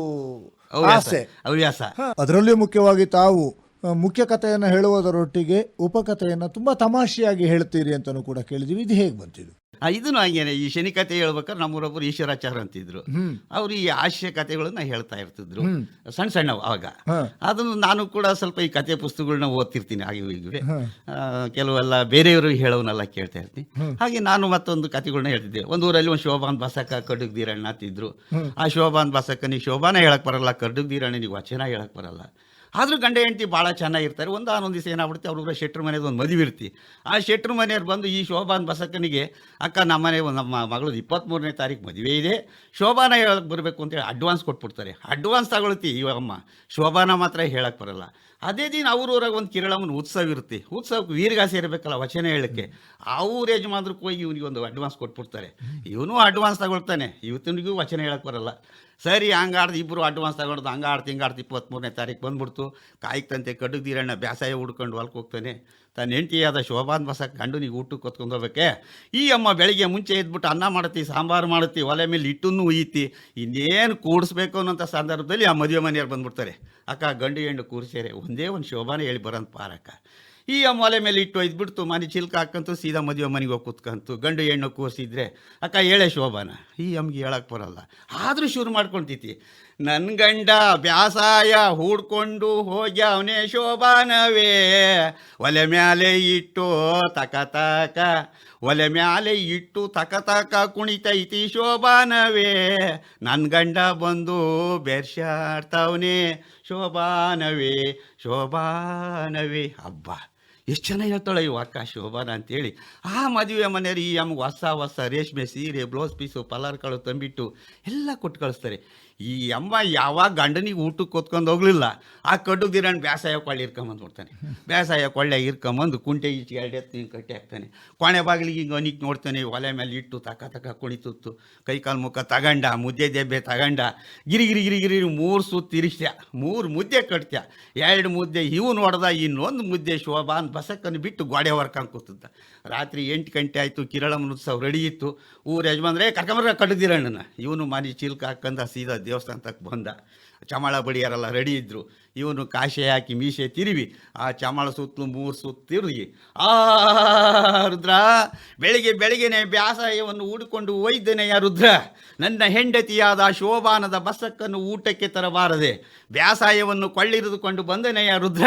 ಆಸೆ. ಹವ್ಯಾಸ. ಅದರಲ್ಲಿಯೂ ಮುಖ್ಯವಾಗಿ ತಾವು ಮುಖ್ಯ ಕಥೆಯನ್ನು ಹೇಳುವುದರೊಟ್ಟಿಗೆ ಉಪಕಥೆಯನ್ನು ತುಂಬಾ ತಮಾಷೆಯಾಗಿ ಹೇಳ್ತೀರಿ ಅಂತಲೂ ಕೂಡ ಕೇಳಿದೀವಿ. ಇದು ಹೇಗೆ ಬಂತಿದ್ದು ಆ, ಇದನ್ನು ಹಂಗೇನೆ ಈ ಶನಿ ಕಥೆ ಹೇಳ್ಬೇಕಾದ್ರೆ ನಮ್ಮೂರೊಬ್ಬರು ಈಶ್ವರಾಚಾರ್ಯ ಅಂತಿದ್ರು. ಅವ್ರು ಈ ಆಶಯ ಕತೆಗಳನ್ನ ಹೇಳ್ತಾ ಇರ್ತಿದ್ರು. ಸಣ್ಣ ಸಣ್ಣ ಅವಾಗ. ಹಾ. ಅದನ್ನು ನಾನು ಕೂಡ ಸ್ವಲ್ಪ ಈ ಕಥೆ ಪುಸ್ತಕಗಳನ್ನ ಓದ್ತಿರ್ತೀನಿ ಹಾಗೆ ಹೀಗೆ. ಆ, ಕೆಲವೆಲ್ಲ ಬೇರೆಯವರು ಹೇಳೋವನ್ನೆಲ್ಲ ಕೇಳ್ತಾ ಇರ್ತೀನಿ. ಹಾಗೆ ನಾನು ಮತ್ತೊಂದು ಕಥೆಗಳನ್ನ ಹೇಳ್ತಿದ್ದೆ. ಒಂದು ಊರಲ್ಲಿ ಒಂದು ಶೋಭಾನ್ ಬಸಕ್ಕ ಕಡುಗ್ದೀರಣ್ಣ ಅಂತಿದ್ರು. ಆ ಶೋಭಾನ್ ಬಸಕ್ಕನಿಗೆ ಶೋಭಾನ ಹೇಳಕ್ ಬರಲ್ಲ ಕಡುಗ್ದೀರಣ್ಣನಿಗೆ ವಚನ ಹೇಳಕ್ ಬರಲ್ಲ. ಆದ್ರೂ ಗಂಡ ಹೆಂಡತಿ ಭಾಳ ಚೆನ್ನಾಗಿರ್ತಾರೆ ಒಂದು ಆನೊಂದು ದಿವಸ ಏನಾಗ್ಬಿಡುತ್ತೆ, ಅವ್ರ ಶೆಟ್ರ್ ಮನೆಯದು ಒಂದು ಮದುವೆ ಇರ್ತಿ ಆ ಶೆಟ್ರ ಮನೆಯವ್ರು ಬಂದು ಈ ಶೋಭಾನ್ ಬಸಕ್ಕನಿಗೆ, ಅಕ್ಕ, ನಮ್ಮ ಮನೆ ನಮ್ಮ ಮಗಳದ್ದು ಇಪ್ಪತ್ತ್ಮೂರನೇ ತಾರೀಕು ಮದುವೆ ಇದೆ. ಶೋಭಾನ ಹೇಳಕ್ಕೆ ಬರಬೇಕು ಅಂತೇಳಿ ಅಡ್ವಾನ್ಸ್ ಕೊಟ್ಬಿಡ್ತಾರೆ. ಅಡ್ವಾನ್ಸ್ ತಗೊಳ್ತಿ ಇವಮ್ಮ ಶೋಭಾನ ಮಾತ್ರ ಹೇಳಕ್ಕೆ ಬರಲ್ಲ. ಅದೇ ದಿನ ಅವ್ರೂರಾಗ ಒಂದು ಕಿರಳಮ್ಮನ ಉತ್ಸವ ಇರುತ್ತೆ. ಉತ್ಸವಕ್ಕೆ ವೀರಗಾಸೆ ಇರಬೇಕಲ್ಲ ವಚನ ಹೇಳಕ್ಕೆ. ಅವ್ರ ಯಜಮಾನ್ರಿಗೆ ಹೋಗಿ ಇವನಿಗೆ ಒಂದು ಅಡ್ವಾನ್ಸ್ ಕೊಟ್ಬಿಡ್ತಾರೆ. ಇವನು ಅಡ್ವಾನ್ಸ್ ತಗೊಳ್ತಾನೆ. ಇವತ್ತಿನಿಗೂ ವಚನ ಹೇಳಕ್ಕೆ ಬರಲ್ಲ. ಸರಿ ಹಂಗಾಡ್ದು ಇಬ್ಬರು ಅಡ್ವಾನ್ಸ್ ತಗೊಂಡು ಹಂಗಾಡ್ತು ಹಿಂಗಾಡ್ತು ಇಪ್ಪತ್ತ್ಮೂರನೇ ತಾರೀಕು ಬಂದ್ಬಿಡ್ತು. ಕಾಯ್ತಂತೆ ಕಡುಗ್ದೀರಣ್ಣ ಬೇಸಾಯ ಹುಡ್ಕೊಂಡು ಹೊಲ್ಕ್ ಹೋಗ್ತಾನೆ. ತನ್ನ ಹೆಂಡತಿಯಾದ ಶೋಭಾನ್ ಬಸ ಗಂಡನಿಗೆ ಊಟಕ್ಕೆ ಕೊತ್ಕೊಂಡು ಹೋಗ್ಬೇಕೆ? ಈ ಅಮ್ಮ ಬೆಳಿಗ್ಗೆ ಮುಂಚೆ ಎದ್ಬಿಟ್ಟು ಅನ್ನ ಮಾಡತ್ತಿ, ಸಾಂಬಾರು ಮಾಡತ್ತಿ, ಒಲೆ ಮೇಲೆ ಇಟ್ಟನ್ನು ಉಯ್ತಿ ಇನ್ನೇನು ಕೂಡಿಸ್ಬೇಕು ಅನ್ನೋಂಥ ಸಂದರ್ಭದಲ್ಲಿ ಆ ಮದುವೆ ಮನೆಯವ್ರು ಬಂದ್ಬಿಡ್ತಾರೆ. ಅಕ್ಕ, ಗಂಡು ಹೆಣ್ಣು ಕೂರಿಸ್ಯಾರೆ, ಒಂದೇ ಒಂದು ಶೋಭಾನ ಹೇಳಿ ಬರೋಂತ ಪಾರಕ್ಕ. ಈ ಮೊಲೆ ಮೇಲೆ ಇಟ್ಟು ಒಯ್ದ್ಬಿಡ್ತು. ಮನೆ ಚಿಲ್ಕ ಹಾಕಂತು ಸೀದಾ ಮದುವೆ ಮನೆಗೆ ಹೋಗಿ ಕೂತ್ಕಂತು. ಗಂಡು ಹೆಣ್ಣು ಕೂರಿಸಿದ್ರೆ, ಅಕ್ಕ, ಹೇಳೇ ಶೋಭಾನ. ಈ ಅಮ್ಗೆ ಹೇಳಕ್ಕೆ ಬರಲ್ಲ. ಆದರೂ ಶುರು ಮಾಡ್ಕೊಳ್ತೈತಿ ನನ್ನ ಗಂಡ ಬ್ಯಾಸಾಯ ಹೂಡ್ಕೊಂಡು ಹೋಗಿ ಅವನೇ ಶೋಭಾನವೇ. ಒಲೆ ಮ್ಯಾಲೆ ಇಟ್ಟು ತಕ ತಕ, ಒಲೆ ಮ್ಯಾಲೆ ಇಟ್ಟು ತಕ ತಕ ಕುಣಿತೈತಿ ಶೋಭಾನವೇ. ನನ್ನ ಗಂಡ ಬಂದು ಬೆರ್ಶಾಡ್ತವನೇ ಶೋಭಾನವೇ ಶೋಭಾನವೇ. ಹಬ್ಬ. ಎಷ್ಟು ಚೆನ್ನಾಗಿ ಹೇಳ್ತಾಳೆ ಇವು ಅಕ್ಕ ಶೋಭಾನ ಅಂತೇಳಿ. ಆ ಮದುವೆ ಮನೆಯವ್ರು ಈ ಅಮ್ಮಗೆ ಹೊಸ ಹೊಸ ರೇಷ್ಮೆ ಸೀರೆ, ಬ್ಲೌಸ್ ಪೀಸು, ಪಲಾರ್ಗಳು ತಂಬಿಟ್ಟು ಎಲ್ಲ ಕೊಟ್ಟು ಕಳಿಸ್ತಾರೆ. ಈ ಅಮ್ಮ ಯಾವಾಗ ಗಂಡನಿಗೆ ಊಟಕ್ಕೆ ಕೊತ್ಕೊಂಡು ಹೋಗ್ಲಿಲ್ಲ, ಆ ಕಡ್ಡು ದಿರಣ್ಣ ಬೇಸಾಯ ಕೊಳ್ಳೆ ಇರ್ಕೊಂಬಂದ್ಬಿಡ್ತಾನೆ ಬೇಸಾಯ ಕೊಳ್ಳೆ ಇರ್ಕೊಂಬಂದು ಕುಂಟೆ ಈಚೆ ಎರಡು ಎತ್ತು ಹಿಂಗೆ ಕಟ್ಟಿ ಹಾಕ್ತಾನೆ. ಕೊಣೆ ಬಾಗಿಲಿಗೆ ಹಿಂಗೆ ಅನಿಕ್ ನೋಡ್ತಾನೆ, ಒಲೆ ಮೇಲೆ ಇಟ್ಟು ತಕ ತಕ ಕುಣಿತುತ್ತು ಕೈ ಕಾಲು ಮುಖ ತಗಂಡ, ಮುದ್ದೆ ದೆಬ್ಬೆ ತಗಂಡ, ಗಿರಿ ಗಿರಿ ಗಿರಿ ಗಿರಿ ಮೂರು ಸುತ್ತು ತಿರ್ಸ್ಯ ಮೂರು ಮುದ್ದೆ ಕಟ್ತ್ಯ. ಎರಡು ಮುದ್ದೆ ಇವು ನೋಡ್ದ ಇನ್ನೊಂದು ಮುದ್ದೆ ಶೋಭಾನ್ ಬಸಕ್ಕನ್ನು ಬಿಟ್ಟು ಗೋಡೆ ಹೊರ್ಕಂಡ್ ಕೂತಿದ್ದ. ರಾತ್ರಿ ಎಂಟು ಗಂಟೆ ಆಯಿತು ಕಿರಳ ಉತ್ಸವ ರೆಡಿ ಇತ್ತು. ಊರ ಯಜಮಾನ್ರೆ ಕರ್ಕೊಂಬರ ಕಡ್ದಿರಣ್ಣನ ಇವನು ಮಾನಿ ಚಿಲ್ಕ ಹಾಕಂದ ಸೀದಾ ದೇವಸ್ಥಾನ ತಕ್ಕ ಬಂದ. ಚಮಾಳ ಬಳಿಯರೆಲ್ಲ ರೆಡಿ ಇದ್ದರು ಇವನು ಕಾಶೆ ಹಾಕಿ ಮೀಸೆ ತಿರುವಿ, ಆ ಚಮಳ ಸುತ್ತಲೂ ಮೂರು ಸುತ್ತು ತಿರುಗಿ, ಆ ರುದ್ರ, ಬೆಳಿಗ್ಗೆ ಬೆಳಿಗ್ಗೆನೆ ಬ್ಯಾಸಾಯವನ್ನು ಹೂಡಿಕೊಂಡು ಒಯ್ದನೆಯ ರುದ್ರ, ನನ್ನ ಹೆಂಡತಿಯಾದ ಶೋಭಾನದ ಬಸಕ್ಕನ್ನು ಊಟಕ್ಕೆ ತರಬಾರದೆ, ಬ್ಯಾಸಾಯವನ್ನು ಕೊಳ್ಳಿರಿದುಕೊಂಡು ಬಂದನೆಯ ರುದ್ರ,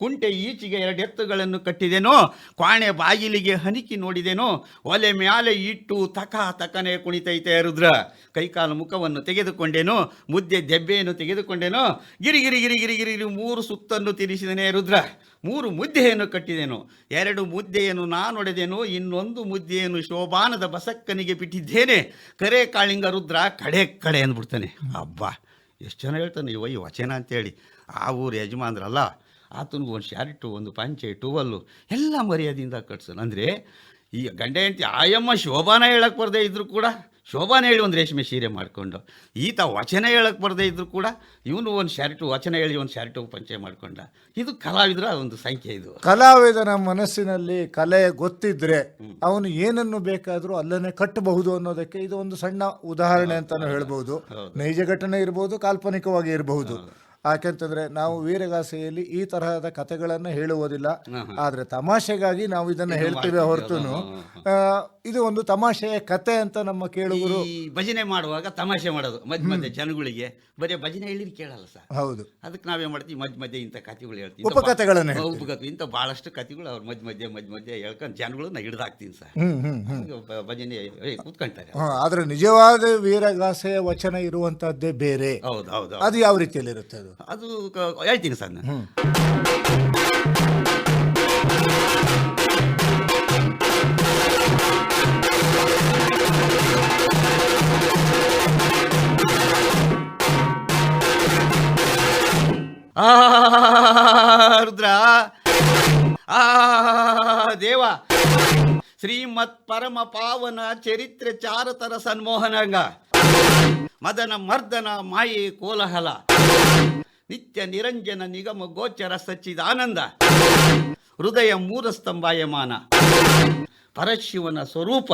ಕುಂಟೆ ಈಚೆಗೆ ಎರಡು ಎತ್ತುಗಳನ್ನು ಕಟ್ಟಿದೆನೋ, ಕ್ವಾಣೆ ಬಾಗಿಲಿಗೆ ಹನಿಕಿ ನೋಡಿದೆನೋ, ಒಲೆ ಮ್ಯಾಲೆ ಇಟ್ಟು ತಕ ತಕನೆ ಕುಣಿತೈತೆ ರುದ್ರ, ಕೈಕಾಲು ಮುಖವನ್ನು ತೆಗೆದುಕೊಂಡೇನೋ, ಮುದ್ದೆ ದೆಬ್ಬೆಯನ್ನು ತೆಗೆದುಕೊಂಡೇನೋ ಗಿರಿ ಗಿರಿ ಗಿರಿ ಮೂರು ಸುತ್ತನ್ನು ತಿರಿಸಿದನೇ ರುದ್ರ. ಮೂರು ಮುದ್ದೆಯನ್ನು ಕಟ್ಟಿದೆನು. ಎರಡು ಮುದ್ದೆಯನ್ನು ನಾನೊಡೆದೆನು ಇನ್ನೊಂದು ಮುದ್ದೆಯನ್ನು ಶೋಭಾನದ ಬಸಕ್ಕನಿಗೆ ಬಿಟ್ಟಿದ್ದೇನೆ. ಕರೆ ಕಾಳಿಂಗ ರುದ್ರ ಕಡೆ ಕಡೆ ಅಂದ್ಬಿಡ್ತಾನೆ. ಅಬ್ಬಾ, ಎಷ್ಟು ಜನ ಹೇಳ್ತಾನೆ, ಇವ ಈ ವಚನ ಅಂತೇಳಿ. ಆ ಊರು ಯಜಮಾನ್ರಲ್ಲ, ಆತನಿಗೂ ಒಂದು ಶರ್ಟು ಒಂದು ಪಂಚೆ ಟುವಲ್ಲು ಎಲ್ಲ ಮರ್ಯಾದೆಯಿಂದ ಕಟ್ಸೋನು. ಅಂದರೆ, ಈ ಗಂಡ ಹೆಂಡತಿ ಆಯಮ್ಮ ಶೋಭಾನ ಹೇಳಕ್ಕೆ ಬರದೇ ಇದ್ದರೂ ಕೂಡ ಶೋಭಾನ ಹೇಳಿ ಒಂದು ರೇಷ್ಮೆ ಸೀರೆ ಮಾಡಿಕೊಂಡು ಈತ ವಚನ ಹೇಳಕ್ಕೆ ಬರದೇ ಇದ್ರು ಕೂಡ ಇವನು ಒಂದು ಶರ್ಟು ವಚನ ಹೇಳಿ ಒಂದು ಶರ್ಟು ಪಂಚೆ ಮಾಡಿಕೊಂಡ. ಇದು ಕಲಾವಿದರ ಒಂದು ಸಂಖ್ಯೆ ಇದು. ಕಲಾವಿದನ ಮನಸ್ಸಿನಲ್ಲಿ ಕಲೆ ಗೊತ್ತಿದ್ರೆ ಅವನು ಏನನ್ನು ಬೇಕಾದರೂ ಅಲ್ಲೇ ಕಟ್ಟಬಹುದು ಅನ್ನೋದಕ್ಕೆ ಇದು ಒಂದು ಸಣ್ಣ ಉದಾಹರಣೆ ಅಂತಾನು ಹೇಳ್ಬೋದು. ನೈಜ ಘಟನೆ ಇರಬಹುದು ಕಾಲ್ಪನಿಕವಾಗಿ ಇರಬಹುದು ಯಾಕೆಂತಂದ್ರೆ ನಾವು ವೀರಗಾಸೆಯಲ್ಲಿ ಈ ತರಹದ ಕಥೆಗಳನ್ನ ಹೇಳುವುದಿಲ್ಲ. ಆದ್ರೆ ತಮಾಷೆಗಾಗಿ ನಾವು ಇದನ್ನ ಹೇಳ್ತೇವೆ ಹೊರತುನು ಇದು ಒಂದು ತಮಾಷೆಯ ಕತೆ ಅಂತ ನಮ್ಮ ಕೇಳುಗರು ಈ ಭಜನೆ ಮಾಡುವಾಗ ತಮಾಷೆ ಮಾಡೋದು ಮಧ್ಯ ಮಧ್ಯೆ ಜನಗಳಿಗೆ. ಬರೀ ಭಜನೆ ಹೇಳಿದ್ರೆ ಕೇಳಲ್ಲ ಸರ್. ಹೌದು. ಅದಕ್ಕೆ ನಾವೇನ್ ಮಾಡ್ತೀವಿ? ಮಧ್ಯ ಮಧ್ಯೆ ಇಂಥ ಕಥೆಗಳು ಹೇಳ್ತೀವಿ. ಉಪಕಥೆಗಳನ್ನ ಉಪಕಥೆ ಇಂಥ ಭಾಳಷ್ಟು ಕಥೆಗಳು ಅವ್ರ ಮಧ್ಯ ಮಧ್ಯೆ ಮಧ್ಯ ಮಧ್ಯೆ ಹೇಳ್ಕೊಂಡು ಜನಗಳನ್ನ ಹಿಡ್ದಾಕ್ತೀನಿ ಸರ್. ಭಜನೆ ಕೂತ್ಕೊಂತಾರೆ. ಆದ್ರೆ ನಿಜವಾದ ವೀರಗಾಸೆಯ ವಚನ ಇರುವಂತದ್ದೇ ಬೇರೆ. ಹೌದು ಹೌದು. ಅದು ಯಾವ ರೀತಿಯಲ್ಲಿ ಇರುತ್ತೆ ಅದು? ಅದು ಕ- ಹೇಳ್ತೀನಿ ಸರ್ ನಾನು ಆ ರುದ್ರ ಆ ದೇವ ಶ್ರೀಮತ್ ಪರಮ ಪಾವನ ಚರಿತ್ರೆ ಚಾರತರ ಸನ್ಮೋಹನಂಗ. ಮದನ ಮರ್ದನ ಮಾಯೆ ಕೋಲಹಲ. ನಿತ್ಯ ನಿರಂಜನ ನಿಗಮ ಗೋಚರ ಸಚ್ಚಿದಾನಂದ. ಹೃದಯ ಮೂರ ಸ್ತಂಭಾಯಮಾನ ಪರಶಿವನ ಸ್ವರೂಪ.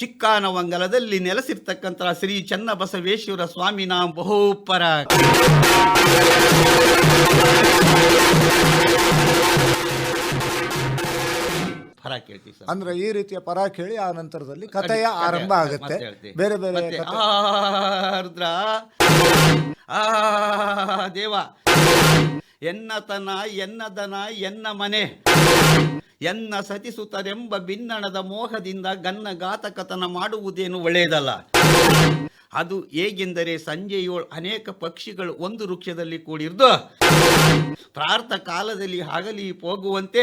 ಚಿಕ್ಕಾನವಂಗಲದಲ್ಲಿ ನೆಲೆಸಿರ್ತಕ್ಕಂಥ ಶ್ರೀ ಚನ್ನಬಸವೇಶ್ವರ ಸ್ವಾಮಿನ ಬಹುಪರ. ಫರ ಕೇಳ್ತೀವಿ ಸರ್. ಅಂದ್ರೆ ಈ ರೀತಿಯ ಪರ ಕೇಳಿ ಆ ನಂತರದಲ್ಲಿ ಕಥೆಯ ಆರಂಭ ಆಗುತ್ತೆ. ಬೇರೆ ಬೇರೆ ಮತ್ತೆ ಕಥೆ. ಆ ರುದ್ರ. ಆ ದೇವ. ಎನ್ನತನ ಎನ್ನದನ ಎನ್ನ ಮನೆ. ಎನ್ನ ಸತಿಸುತ್ತದೆಂಬ ಬಿನ್ನಣದ ಮೋಹದಿಂದ ಗನ್ನ ಘಾತಕತನ ಮಾಡುವುದೇನು ಒಳ್ಳೆಯದಲ್ಲ? ಅದು ಹೇಗೆಂದರೆ ಸಂಜೆಯೋಳು ಅನೇಕ ಪಕ್ಷಿಗಳು ಒಂದು ವೃಕ್ಷದಲ್ಲಿ ಕೂಡಿರ್ದು. ಪ್ರಾರ್ಥ ಕಾಲದಲ್ಲಿ ಹಗಲಿ ಹೋಗುವಂತೆ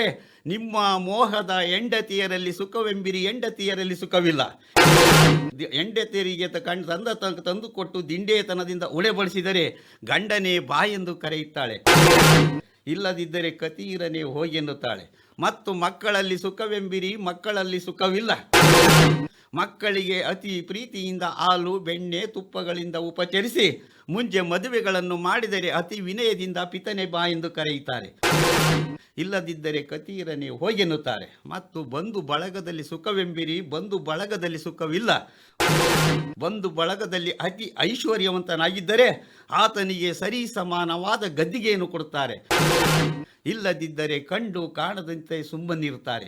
ನಿಮ್ಮ ಮೋಹದ ಹೆಂಡತಿಯರಲ್ಲಿ ಸುಖವೆಂಬಿರಿ, ಹೆಂಡತಿಯರಲ್ಲಿ ಸುಖವಿಲ್ಲ. ಹೆಂಡತಿಯರಿಗೆ ಕಂಡು ತಂದ ತಂದು ಕೊಟ್ಟು ದಿಂಡೇತನದಿಂದ ಉಳೆಬಡಿಸಿದರೆ ಗಂಡನೇ ಬಾಯೆಂದು ಕರೆಯುತ್ತಾಳೆ ಇಲ್ಲದಿದ್ದರೆ ಕತೀರನೇ ಹೋಗೆನ್ನುತ್ತಾಳೆ ಮತ್ತು ಮಕ್ಕಳಲ್ಲಿ ಸುಖವೆಂಬಿರಿ, ಮಕ್ಕಳಲ್ಲಿ ಸುಖವಿಲ್ಲ. ಮಕ್ಕಳಿಗೆ ಅತಿ ಪ್ರೀತಿಯಿಂದ ಹಾಲು, ಬೆಣ್ಣೆ, ತುಪ್ಪಗಳಿಂದ ಉಪಚರಿಸಿ ಮುಂಜೆ ಮದುವೆಗಳನ್ನು ಮಾಡಿದರೆ ಅತಿ ವಿನಯದಿಂದ ಪಿತನೆ ಬಾ ಎಂದು ಕರೆಯುತ್ತಾರೆ ಇಲ್ಲದಿದ್ದರೆ ಕತೀರನೆ ಹೋಗೆನ್ನುತ್ತಾರೆ. ಮತ್ತು ಬಂಧು ಬಳಗದಲ್ಲಿ ಸುಖವೆಂಬಿರಿ ಬಂಧು ಬಳಗದಲ್ಲಿ ಸುಖವಿಲ್ಲ. ಬಂಧು ಬಳಗದಲ್ಲಿ ಅತಿ ಐಶ್ವರ್ಯವಂತನಾಗಿದ್ದರೆ ಆತನಿಗೆ ಸರಿ ಸಮಾನವಾದ ಗದ್ದಿಗೆಯನ್ನು ಕೊಡುತ್ತಾರೆ. ಇಲ್ಲದಿದ್ದರೆ ಕಂಡು ಕಾಣದಂತೆ ಸುಮ್ಮನಿರುತ್ತಾರೆ.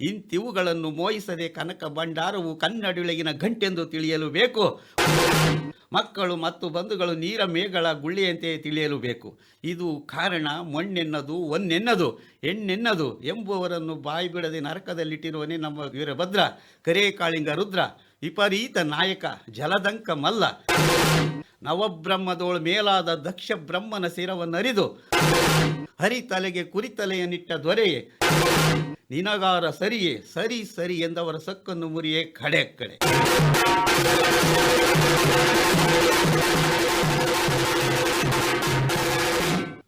ಇಂತಿವುಗಳನ್ನು ಮೋಹಿಸದೆ ಕನಕ ಭಂಡಾರವು ಕನ್ನಡಿಯೊಳಗಿನ ಗಂಟೆಂದು ತಿಳಿಯಲು ಬೇಕು. ಮಕ್ಕಳು ಮತ್ತು ಬಂಧುಗಳು ನೀರ ಮೇಗಳ ಗುಳ್ಳೆಯಂತೆ ತಿಳಿಯಲು ಬೇಕು. ಇದು ಕಾರಣ ಮಣ್ಣೆನ್ನದು ಒನ್ನೆನ್ನದು ಹೆಣ್ಣೆನ್ನದು ಎಂಬುವರನ್ನು ಬಾಯಿ ಬಿಡದೆ ನರಕದಲ್ಲಿಟ್ಟಿರುವನೇ ನಮ್ಮ ವೀರಭದ್ರ ಕರೇ ಕಾಳಿಂಗ ರುದ್ರ. ವಿಪರೀತ ನಾಯಕ, ಜಲದಂಕ ಮಲ್ಲ. ನವಬ್ರಹ್ಮದೋಳ ಮೇಲಾದ ದಕ್ಷ ಬ್ರಹ್ಮನ ಹರಿ ತಲೆಗೆ ಕುರಿತಲೆಯನ್ನಿಟ್ಟ ದೊರೆಯೇ. ನಿನಗಾರ ಸರಿಯೇ, ಸರಿ ಸರಿ ಎಂದವರ ಸಕ್ಕನ್ನು ಮುರಿಯೇ ಕಡೆ ಕಡೆ.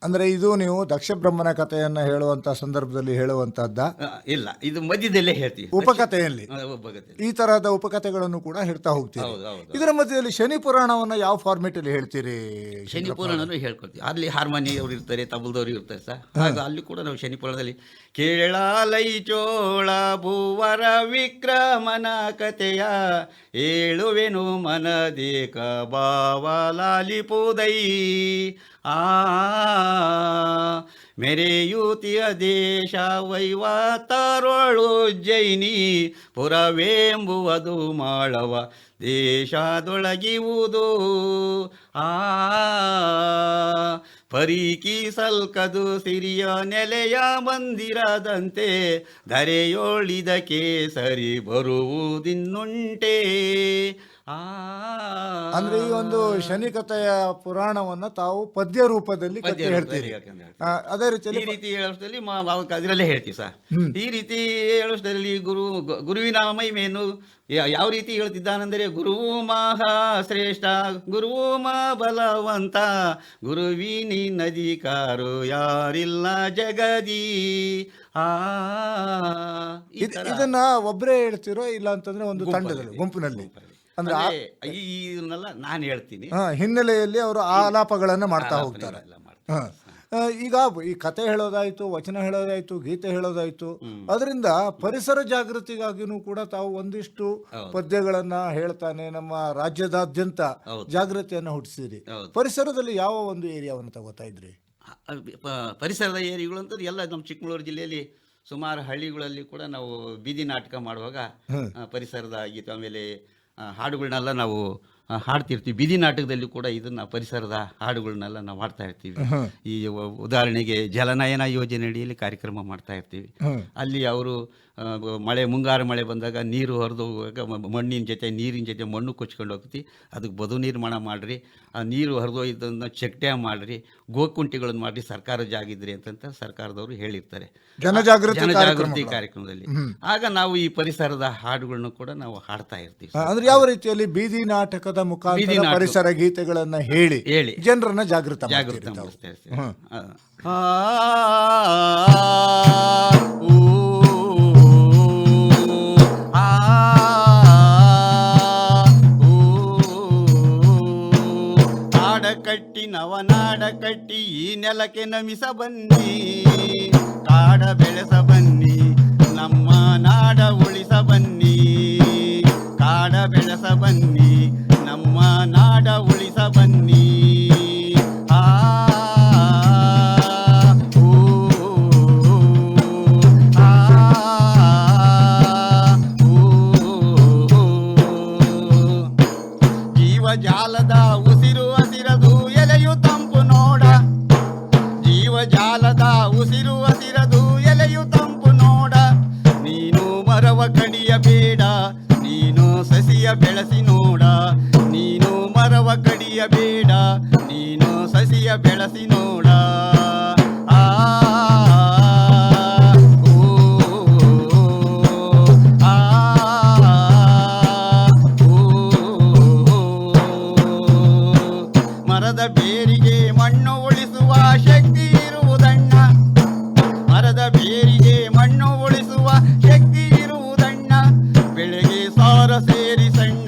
ಅಂದ್ರೆ ಇದು ನೀವು ದಕ್ಷ ಬ್ರಹ್ಮನ ಕಥೆಯನ್ನ ಹೇಳುವಂತ ಸಂದರ್ಭದಲ್ಲಿ ಹೇಳುವಂತಹದ್ದ? ಇಲ್ಲ ಇದು ಮಧ್ಯದಲ್ಲೇ ಹೇಳ್ತೀವಿ. ಉಪಕಥೆಯಲ್ಲಿ. ಈ ತರಹದ ಉಪಕಥೆಗಳನ್ನು ಕೂಡ ಹೇಳ್ತಾ ಹೌದು ಇದರ ಮಧ್ಯದಲ್ಲಿ ಶನಿ ಪುರಾಣವನ್ನ ಯಾವ ಫಾರ್ಮೆಟ್ ಅಲ್ಲಿ ಹೇಳ್ತೀರಿ ಶನಿ ಪುರಾಣ ಹೇಳ್ಕೊಳ್ತೀವಿ ಅಲ್ಲಿ ಹಾರ್ಮೋನಿ ಅವರು ಇರ್ತಾರೆ ತಬಲ್ದವ್ರು ಇರ್ತಾರೆ ಸರ್. ಅಲ್ಲಿ ಕೂಡ ನಾವು ಶನಿ ಪುರಾಣದಲ್ಲಿ ಕೇಳಲೈ ಚೋಳ ಭೂವರ ವಿಕ್ರಮನ ಕಥೆಯ ಏಳುವೆನು ಮನದೇಕ ಬಾವಲಾಲಿಪುದೈ ಆ ಮೆರೆಯುತಿಯ ದೇಶ ವೈವಾತಾರೋಳು ಜೈನಿ ಪುರವೆಂಬುವುದು ಮಾಳವ ದೇಶದೊಳಗಿವುದು ಆ ಪರಿಕೀಸಲ್ಕದು ಸಿರಿಯ ನೆಲೆಯ ಮಂದಿರದಂತೆ ಧರೆಯೊಳಿದ ಕೇಸರಿ ಬರುವುದಿನ್ನುಂಟೆ ಅಂದ್ರೆ ಈ ಒಂದು ಶನಿ ಕಥೆಯ ಪುರಾಣವನ್ನ ತಾವು ಪದ್ಯ ರೂಪದಲ್ಲಿ ಕಥೆ ಹೇಳ್ತೀರಿ. ಅದೇ ಅದೇ ಈ ರೀತಿಯಲ್ಲಿ ರೀತಿ ಹೇಳೋಷ್ಟರಲ್ಲಿ ಅದರಲ್ಲೇ ಹೇಳ್ತೀವಿ ಸರ್ ಈ ರೀತಿ ಹೇಳೋಷ್ಟರಲ್ಲಿ ಗುರು ಗುರುವಿನ ಮಹಿಮೆಯನ್ನು ಯಾವ ರೀತಿ ಹೇಳ್ತಿದ್ದಾನೆಂದರೆ ಗುರು ಮಹಾ ಶ್ರೇಷ್ಠ ಗುರು ಮಾ ಬಲವಂತ ಗುರುವಿನಿ ನದಿ ಕಾರು ಯಾರಿಲ್ಲ ಜಗದಿ. ಆ ಇದ್- ಇದನ್ನ ಒಬ್ಬರೇ ಹೇಳ್ತಿರೋ ಇಲ್ಲ ಅಂತಂದ್ರೆ ಒಂದು ತಂಡದಲ್ಲಿ ಗುಂಪಿನಲ್ಲಿ. ಅಂದ್ರೆ ಆ- ಅಂದ್ರೆ ಈ ಇದನ್ನೆಲ್ಲ ನಾನು ಹೇಳ್ತೀನಿ. ಹಾ, ಹಿನ್ನೆಲೆಯಲ್ಲಿ ಅವರು ಆಲಾಪಗಳನ್ನ ಮಾಡ್ತಾ ಹೋಗ್ತಾರೆ. ಎಲ್ಲ ಮಾಡ್ತೀನಿ. ಹಾ. ಆ, ಈಗ ಈ ಕತೆ ಹೇಳೋದಾಯ್ತು ವಚನ ಹೇಳೋದಾಯ್ತು ಗೀತೆ ಹೇಳೋದಾಯ್ತು. ಅದರಿಂದ ಪರಿಸರ ಜಾಗೃತಿಗಾಗಿನೂ ಕೂಡ ತಾವು ಒಂದಿಷ್ಟು ಪದ್ಯಗಳನ್ನ ಹೇಳ್ತಾನೆ ನಮ್ಮ ರಾಜ್ಯದಾದ್ಯಂತ ಹೌದು. ಜಾಗೃತಿಯನ್ನ ಹುಟ್ಟಿಸಿರಿ. ಹೌದು. ಪರಿಸರದಲ್ಲಿ ಯಾವ ಒಂದು ಏರಿಯಾವನ್ನು ತಗೋತಾ ಇದ್ರಿ? ಅ- ಪ- ಪರಿಸರದ ಏರಿಗಳು ಅಂತ ಎಲ್ಲ ನಮ್ಮ ಚಿಕ್ಕಮಗಳೂರು ಜಿಲ್ಲೆಯಲ್ಲಿ ಸುಮಾರು ಹಳ್ಳಿಗಳಲ್ಲಿ ಕೂಡ ನಾವು ಬೀದಿ ನಾಟಕ ಮಾಡುವಾಗ ಆ, ಪರಿಸರದ ಗೀತೆ ಆಮೇಲೆ ಹಾಡುಗಳನ್ನೆಲ್ಲ ನಾವು ಹಾಡ್ತಿರ್ತೀವಿ. ಬೀದಿ ನಾಟಕದಲ್ಲಿ ಕೂಡ ಇದನ್ನ ಪರಿಸರದ ಹಾಡುಗಳನ್ನೆಲ್ಲ ನಾವು ಹಾಡ್ತಾ ಇರ್ತೀವಿ. ಈ ಉದಾಹರಣೆಗೆ ಜಲನಯನ ಯೋಜನೆ ಅಡಿಯಲ್ಲಿ ಕಾರ್ಯಕ್ರಮ ಮಾಡ್ತಾ ಇರ್ತೀವಿ. ಅಲ್ಲಿ ಅವರು ಮಳೆ ಮುಂಗಾರು ಮಳೆ ಬಂದಾಗ ನೀರು ಹರಿದು ಹೋಗುವಾಗ ಮಣ್ಣಿನ ಜೊತೆ ನೀರಿನ ಜೊತೆ ಮಣ್ಣು ಕೊಚ್ಕೊಂಡು ಹೋಗ್ತಿ ಅದಕ್ಕೆ ಬದು ನಿರ್ಮಾಣ ಮಾಡಿರಿ. ಆ ನೀರು ಹರಿದೋಯ್ದನ್ನು ಚೆಕ್ ಡ್ಯಾಮ್ ಮಾಡಿರಿ. ಗೋಕುಂಟಿಗಳನ್ನು ಮಾಡಿರಿ. ಸರ್ಕಾರ ಜಾಗಿದ್ರಿ ಅಂತಂತ ಸರ್ಕಾರದವರು ಹೇಳಿರ್ತಾರೆ. ಜನಜಾಗೃತಿ ಜನಜಾಗೃತಿ ಕಾರ್ಯಕ್ರಮದಲ್ಲಿ. ಆಗ ನಾವು ಈ ಪರಿಸರದ ಹಾಡುಗಳನ್ನು ಕೂಡ ನಾವು ಹಾಡ್ತಾ ಇರ್ತೀವಿ. ಅಂದ್ರೆ ಯಾವ ರೀತಿಯಲ್ಲಿ ಬೀದಿ ನಾಟಕದ ಮುಖಾಂತರ ಪರಿಸರ ಗೀತೆಗಳನ್ನ ಹೇಳಿ ಹೇಳಿ. ಜನರನ್ನ ಜಾಗೃತ ಜಾಗೃತ. ಮಾಡಿಸ್ತಾ ಇರ್ತೀವಿ. ನೆಲಕ್ಕೆ ನಮಿಸ ಬನ್ನಿ, ಕಾಡ ಬೆಳೆಸ ಬನ್ನಿ, ನಮ್ಮ ನಾಡ ಉಳಿಸ ಬನ್ನಿ, ಕಾಡ ಬೆಳೆಸ ಬನ್ನಿ, ನಮ್ಮ ನಾಡ ಉಳಿಸ ಬನ್ನಿ. ಬೆಳೆಗೆ ಸಾರ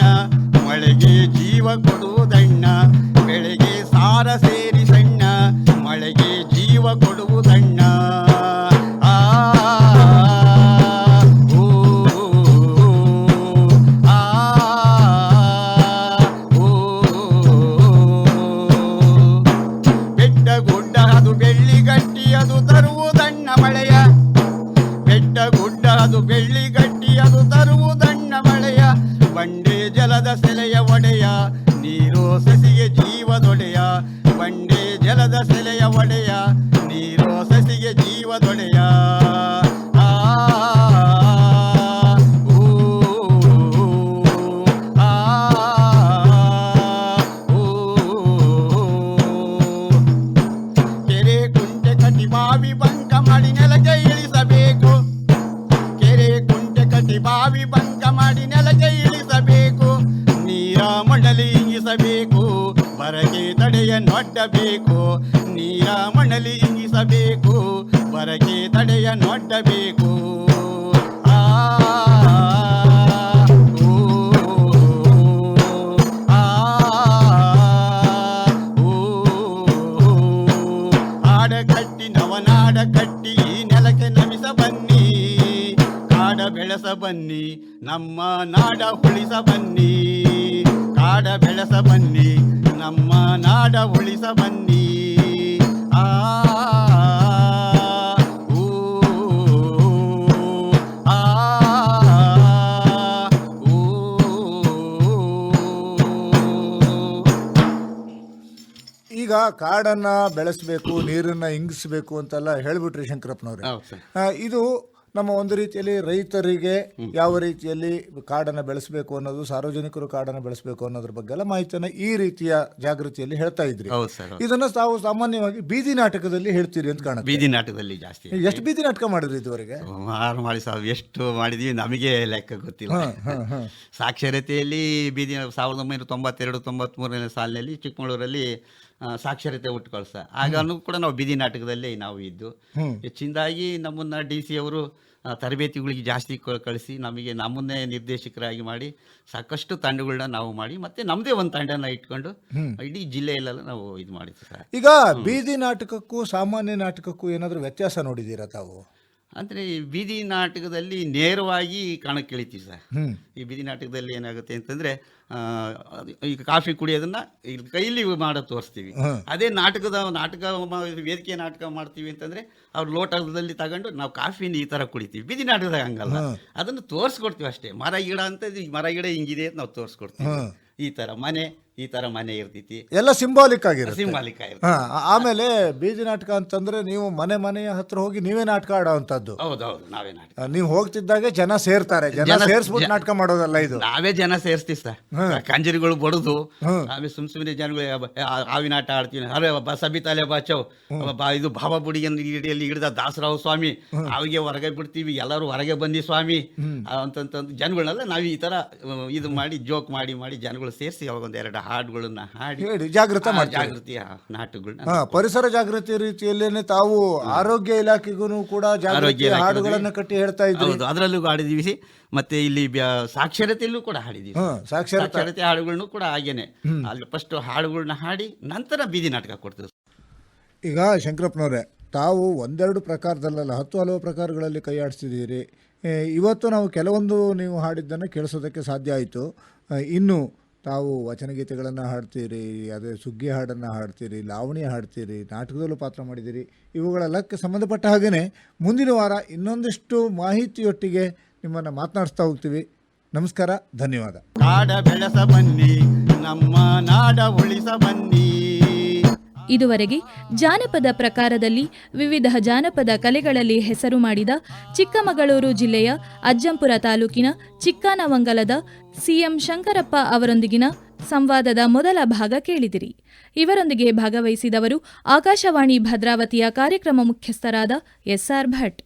ತಡೆಯನ್ನೊಡ್ಡಬೇಕು ನೀರ ಮಣಲಿ ಇಂಗಿಸಬೇಕು, ಬರಕೆ. ಆಡ ಕಟ್ಟಿ ನವನಾಡ ಕಟ್ಟಿ ನೆಲಕ್ಕೆ ನಮಿಸ ಬನ್ನಿ ಬೆಳೆಸ ಬನ್ನಿ, ನಮ್ಮ ನಾಡ ಉಳಿಸ ಬನ್ನಿ ಕಾಡ ಬೆಳೆಸ ಬನ್ನಿ ನಮ್ಮ ನಾಡ ಉಳಿಸ ಬನ್ನಿ ಆ. ಈಗ ಕಾಡನ್ನ ಬೆಳೆಸಬೇಕು ನೀರನ್ನ ಇಂಗಿಸ್ಬೇಕು ಅಂತೆಲ್ಲ ಹೇಳ್ಬಿಟ್ರಿ ಶಂಕರಪ್ಪನವ್ರೆ. ಇದು ನಮ್ಮ ಒಂದು ರೀತಿಯಲ್ಲಿ ರೈತರಿಗೆ ಯಾವ ರೀತಿಯಲ್ಲಿ ಕಾಡನ್ನು ಬೆಳೆಸಬೇಕು ಅನ್ನೋದು ಸಾರ್ವಜನಿಕರು ಕಾಡನ್ನು ಬೆಳೆಸಬೇಕು ಅನ್ನೋದ್ರ ಬಗ್ಗೆ ಎಲ್ಲ ಮಾಹಿತಿಯನ್ನು ಈ ರೀತಿಯ ಜಾಗೃತಿಯಲ್ಲಿ ಹೇಳ್ತಾ ಇದ್ರಿ. ಹೌದು ಸರ್ ಹೌದು. ಇದನ್ನ ತಾವು ಸಾಮಾನ್ಯವಾಗಿ ಬೀದಿ ನಾಟಕದಲ್ಲಿ ಹೇಳ್ತೀರಿ ಅಂತ ಕಾಣ ಬೀದಿ ನಾಟಕದಲ್ಲಿ ಜಾಸ್ತಿ ಎಷ್ಟು ಬೀದಿ ನಾಟಕ ಮಾಡಿದ್ರಿ ಇದುವರೆಗೆ? ಆರು ಮಾಡಿ ಸಾವಿರ ಎಷ್ಟು ಮಾಡಿದೀವಿ ನಮಗೆ ಲೆಕ್ಕ ಗೊತ್ತಿಲ್ಲ. ಸಾಕ್ಷರತೆಯಲ್ಲಿ ಬೀದಿ ಸಾವಿರದ ಒಂಬೈನೂರ ತೊಂಬತ್ತೆರಡು ತೊಂಬತ್ಮೂರನೇ ಸಾಲಿನಲ್ಲಿ ಚಿಕ್ಕಮಗಳೂರಲ್ಲಿ ಸಾಕ್ಷರತೆ ಉಟ್ಕೊಳ್ಸ. ಆಗಾನು ಕೂಡ ನಾವು ಬೀದಿ ನಾಟಕದಲ್ಲೇ ನಾವು ಇದ್ದು. ಹೆಚ್ಚಿನದಾಗಿ ನಮ್ಮನ್ನ ಡಿ ಸಿ ಅವರು ತರಬೇತಿಗಳಿಗೆ ಜಾಸ್ತಿ ಕಳಿಸಿ ನಮಗೆ ನಮ್ಮನ್ನೇ ನಿರ್ದೇಶಕರಾಗಿ ಮಾಡಿ ಸಾಕಷ್ಟು ತಂಡಗಳನ್ನ ನಾವು ಮಾಡಿ ಮತ್ತೆ ನಮ್ದೇ ಒಂದು ತಂಡನ ಇಟ್ಕೊಂಡು ಇಡೀ ಜಿಲ್ಲೆಯಲ್ಲೆಲ್ಲ ನಾವು ಇದು ಮಾಡಿದ್ವಿ ಸರ್. ಈಗ ಬೀದಿ ನಾಟಕಕ್ಕೂ ಸಾಮಾನ್ಯ ನಾಟಕಕ್ಕೂ ಏನಾದರೂ ವ್ಯತ್ಯಾಸ ನೋಡಿದ್ದೀರಾ ತಾವು? ಅಂದರೆ ಈ ಬೀದಿ ನಾಟಕದಲ್ಲಿ ನೇರವಾಗಿ ಕಣಕ್ಕಿಳಿತೀವಿ ಸರ್. ಈ ಬೀದಿ ನಾಟಕದಲ್ಲಿ ಏನಾಗುತ್ತೆ ಅಂತಂದ್ರೆ ಈಗ ಕಾಫಿ ಕುಡಿಯೋದನ್ನ ಇಲ್ಲಿ ಕೈಲಿ ಮಾಡೋ ತೋರಿಸ್ತೀವಿ. ಅದೇ ನಾಟಕದ ನಾಟಕ ವೇದಿಕೆ ನಾಟಕ ಮಾಡ್ತೀವಿ ಅಂತಂದ್ರೆ ಅವ್ರ ಲೋಟದಲ್ಲಿ ತಗೊಂಡು ನಾವು ಕಾಫಿನ ಈ ತರ ಕುಡಿತೀವಿ. ಬೀದಿ ನಾಟಕದಾಗ ಹಂಗಲ್ಲ. ಅದನ್ನು ತೋರಿಸ್ಕೊಡ್ತೀವಿ ಅಷ್ಟೇ. ಮರ ಗಿಡ ಅಂತ ಮರ ಗಿಡ ಹಿಂಗಿದೆ ಅಂತ ನಾವು ತೋರಿಸ್ಕೊಡ್ತೀವಿ. ಈ ತರ ಮನೆ ಈ ತರ ಮನೆ ಇರ್ತೈತಿ. ಎಲ್ಲ ಸಿಂಬಾಲಿಕ್ ಆಗಿರುತ್ತೆ. ಸಿಂಬಾಲಿಕ್ ಇರ್ತೈತಿ ಹಾ, ಆ- ಆಮೇಲೆ ಬೀದಿ ನಾಟಕ ಅಂತಂದ್ರೆ ನೀವು ಮನೆ ಮನೆಯ ಹತ್ರ ಹೋಗಿ ನೀವೇ ನಾಟಕ ಆಡೋವಂಥದ್ದು. ಹೌದೌದು ನಾವೇ ನಾಟಕ ಆ, ನೀವು ಹೋಗ್ತಿದ್ದಾಗೆ ಜನ ಸೇರ್ತಾರೆ. ಜನ ಜನ- ಸೇರ್ಸ್ಬಿಟ್ಟು ನಾಟಕ ಮಾಡೋದಲ್ಲ ಇದು. ನಾವೇ ಜನ ಸೇರಿಸ್ತೀವಿ ಸರ್. ಕಂಜರಿಗಳು ಬಡದು. ಆಮೇಲೆ ಸುಮ್ ಸುಮ್ಮನೆ ಜನಗಳು ಆ- ಆವಿನ ಆಟ ಆಡ್ತೀವಿ. ಅರೆ ಬ ಸಬಿತಾಲೆ ಬಾಚವ್ ಬಾ ಇದು ಭಾವ ಬುಡಿಯನ್ನು ಹಿಡಿಯಲ್ಲಿ ಹಿಡಿದ ದಾಸರಾವ್ ಸ್ವಾಮಿ. ಅವಿಗೆ ಹೊರಗೆ ಬಿಡ್ತೀವಿ ಎಲ್ಲರೂ ಹೊರಗೆ ಬಂದಿ ಸ್ವಾಮಿ. ಅಂತಂತಂದು ಜನಗಳನ್ನೆಲ್ಲ ನಾವು ಈ ತರ ಆ, ಇದು ಮಾಡಿ ಜೋಕ್ ಮಾಡಿ ಮಾಡಿ ಜನಗಳು ಸೇರಿಸಿ ಅವಾಗ ಒಂದ್ ಎರಡು ಹಾಡುಗಳನ್ನ ಹಾಡಿ ಹೇಳಿ ಜಾಗೃತ ಜಾಗೃತಿ ಜಾಗೃತಿಯ ನಾಟಕಗಳನ್ನ ಹಾ ಪರಿಸರ ಜಾಗೃತಿ ರೀತಿಯಲ್ಲೇನೆ ತಾವು ಆರೋಗ್ಯ ಇಲಾಖೆಗೂ ಕೂಡ ಜಾಗೃತಿ ಹಾಡುಗಳನ್ನ ಕಟ್ಟಿ ಹೇಳ್ತಾ ಇದ್ರಿ. ಹೌದು ಅದರಲ್ಲೂ ಹಾಡಿದೀವಿ. ಮತ್ತೆ ಇಲ್ಲಿ ಬ್ಯಾ- ಸಾಕ್ಷರತೆಯಲ್ಲೂ ಕೂಡ ಹಾಡಿದೀವಿ. ಸಾಕ್ಷರತೆ. ಸಾಕ್ಷರತೆ ಹಾಡುಗಳನ್ನು ಕೂಡ ಹಾಗೇನೆ. ಅಲ್ಲಿ ಫಸ್ಟ್ ಹಾಡುಗಳನ್ನ ಹಾಡಿ ನಂತರ ಬೀದಿ ನಾಟಕ ಕೊಡ್ತೀವಿ. ಈಗ ಶಂಕರಪ್ಪನವ್ರೆ ತಾವು ಒಂದೆರಡು ಪ್ರಕಾರದಲ್ಲಲ್ಲ ಹತ್ತು ಹಲವು ಪ್ರಕಾರಗಳಲ್ಲಿ ಕೈ ಆಡಿಸಿದ್ದೀರಿ ಏ, ಇವತ್ತು ನಾವು ಕೆಲವೊಂದು ನೀವು ಹಾಡಿದ್ದನ್ನು ಕೇಳಿಸೋದಕ್ಕೆ ಸಾಧ್ಯ ಆಯಿತು. ಇನ್ನು ತಾವು ವಚನಗೀತೆಗಳನ್ನು ಹಾಡ್ತೀರಿ, ಅದೇ ಸುಗ್ಗಿ ಹಾಡನ್ನು ಹಾಡ್ತೀರಿ, ಲಾವಣಿ ಹಾಡ್ತೀರಿ, ನಾಟಕದಲ್ಲೂ ಪಾತ್ರ ಮಾಡಿದ್ದೀರಿ ಇವುಗಳೆಲ್ಲಕ್ಕೆ ಸಂಬಂಧಪಟ್ಟ ಹಾಗೆಯೇ ಮುಂದಿನ ವಾರ ಇನ್ನೊಂದಿಷ್ಟು ಮಾಹಿತಿಯೊಟ್ಟಿಗೆ ನಿಮ್ಮನ್ನು ಮಾತನಾಡಿಸ್ತಾ ಹೋಗ್ತೀವಿ. ನಮಸ್ಕಾರ, ಧನ್ಯವಾದ. ಕಾಡ ಬೆಳೆಸ ಬನ್ನಿ, ನಮ್ಮ ನಾಡ ಉಳಿಸ ಬನ್ನಿ. ಇದುವರೆಗೆ ಜಾನಪದ ಪ್ರಕಾರದಲ್ಲಿ ವಿವಿಧ ಜಾನಪದ ಕಲೆಗಳಲ್ಲಿ ಹೆಸರು ಮಾಡಿದ ಚಿಕ್ಕಮಗಳೂರು ಜಿಲ್ಲೆಯ ಅಜ್ಜಂಪುರ ತಾಲೂಕಿನ ಚಿಕ್ಕಾನವಂಗಲದ ಸಿಎಂ ಶಂಕರಪ್ಪ ಅವರೊಂದಿಗಿನ ಸಂವಾದದ ಮೊದಲ ಭಾಗ ಕೇಳಿದಿರಿ. ಇವರೊಂದಿಗೆ ಭಾಗವಹಿಸಿದವರು ಆಕಾಶವಾಣಿ ಭದ್ರಾವತಿಯ ಕಾರ್ಯಕ್ರಮ ಮುಖ್ಯಸ್ಥರಾದ ಎಸ್ಆರ್ ಭಟ್.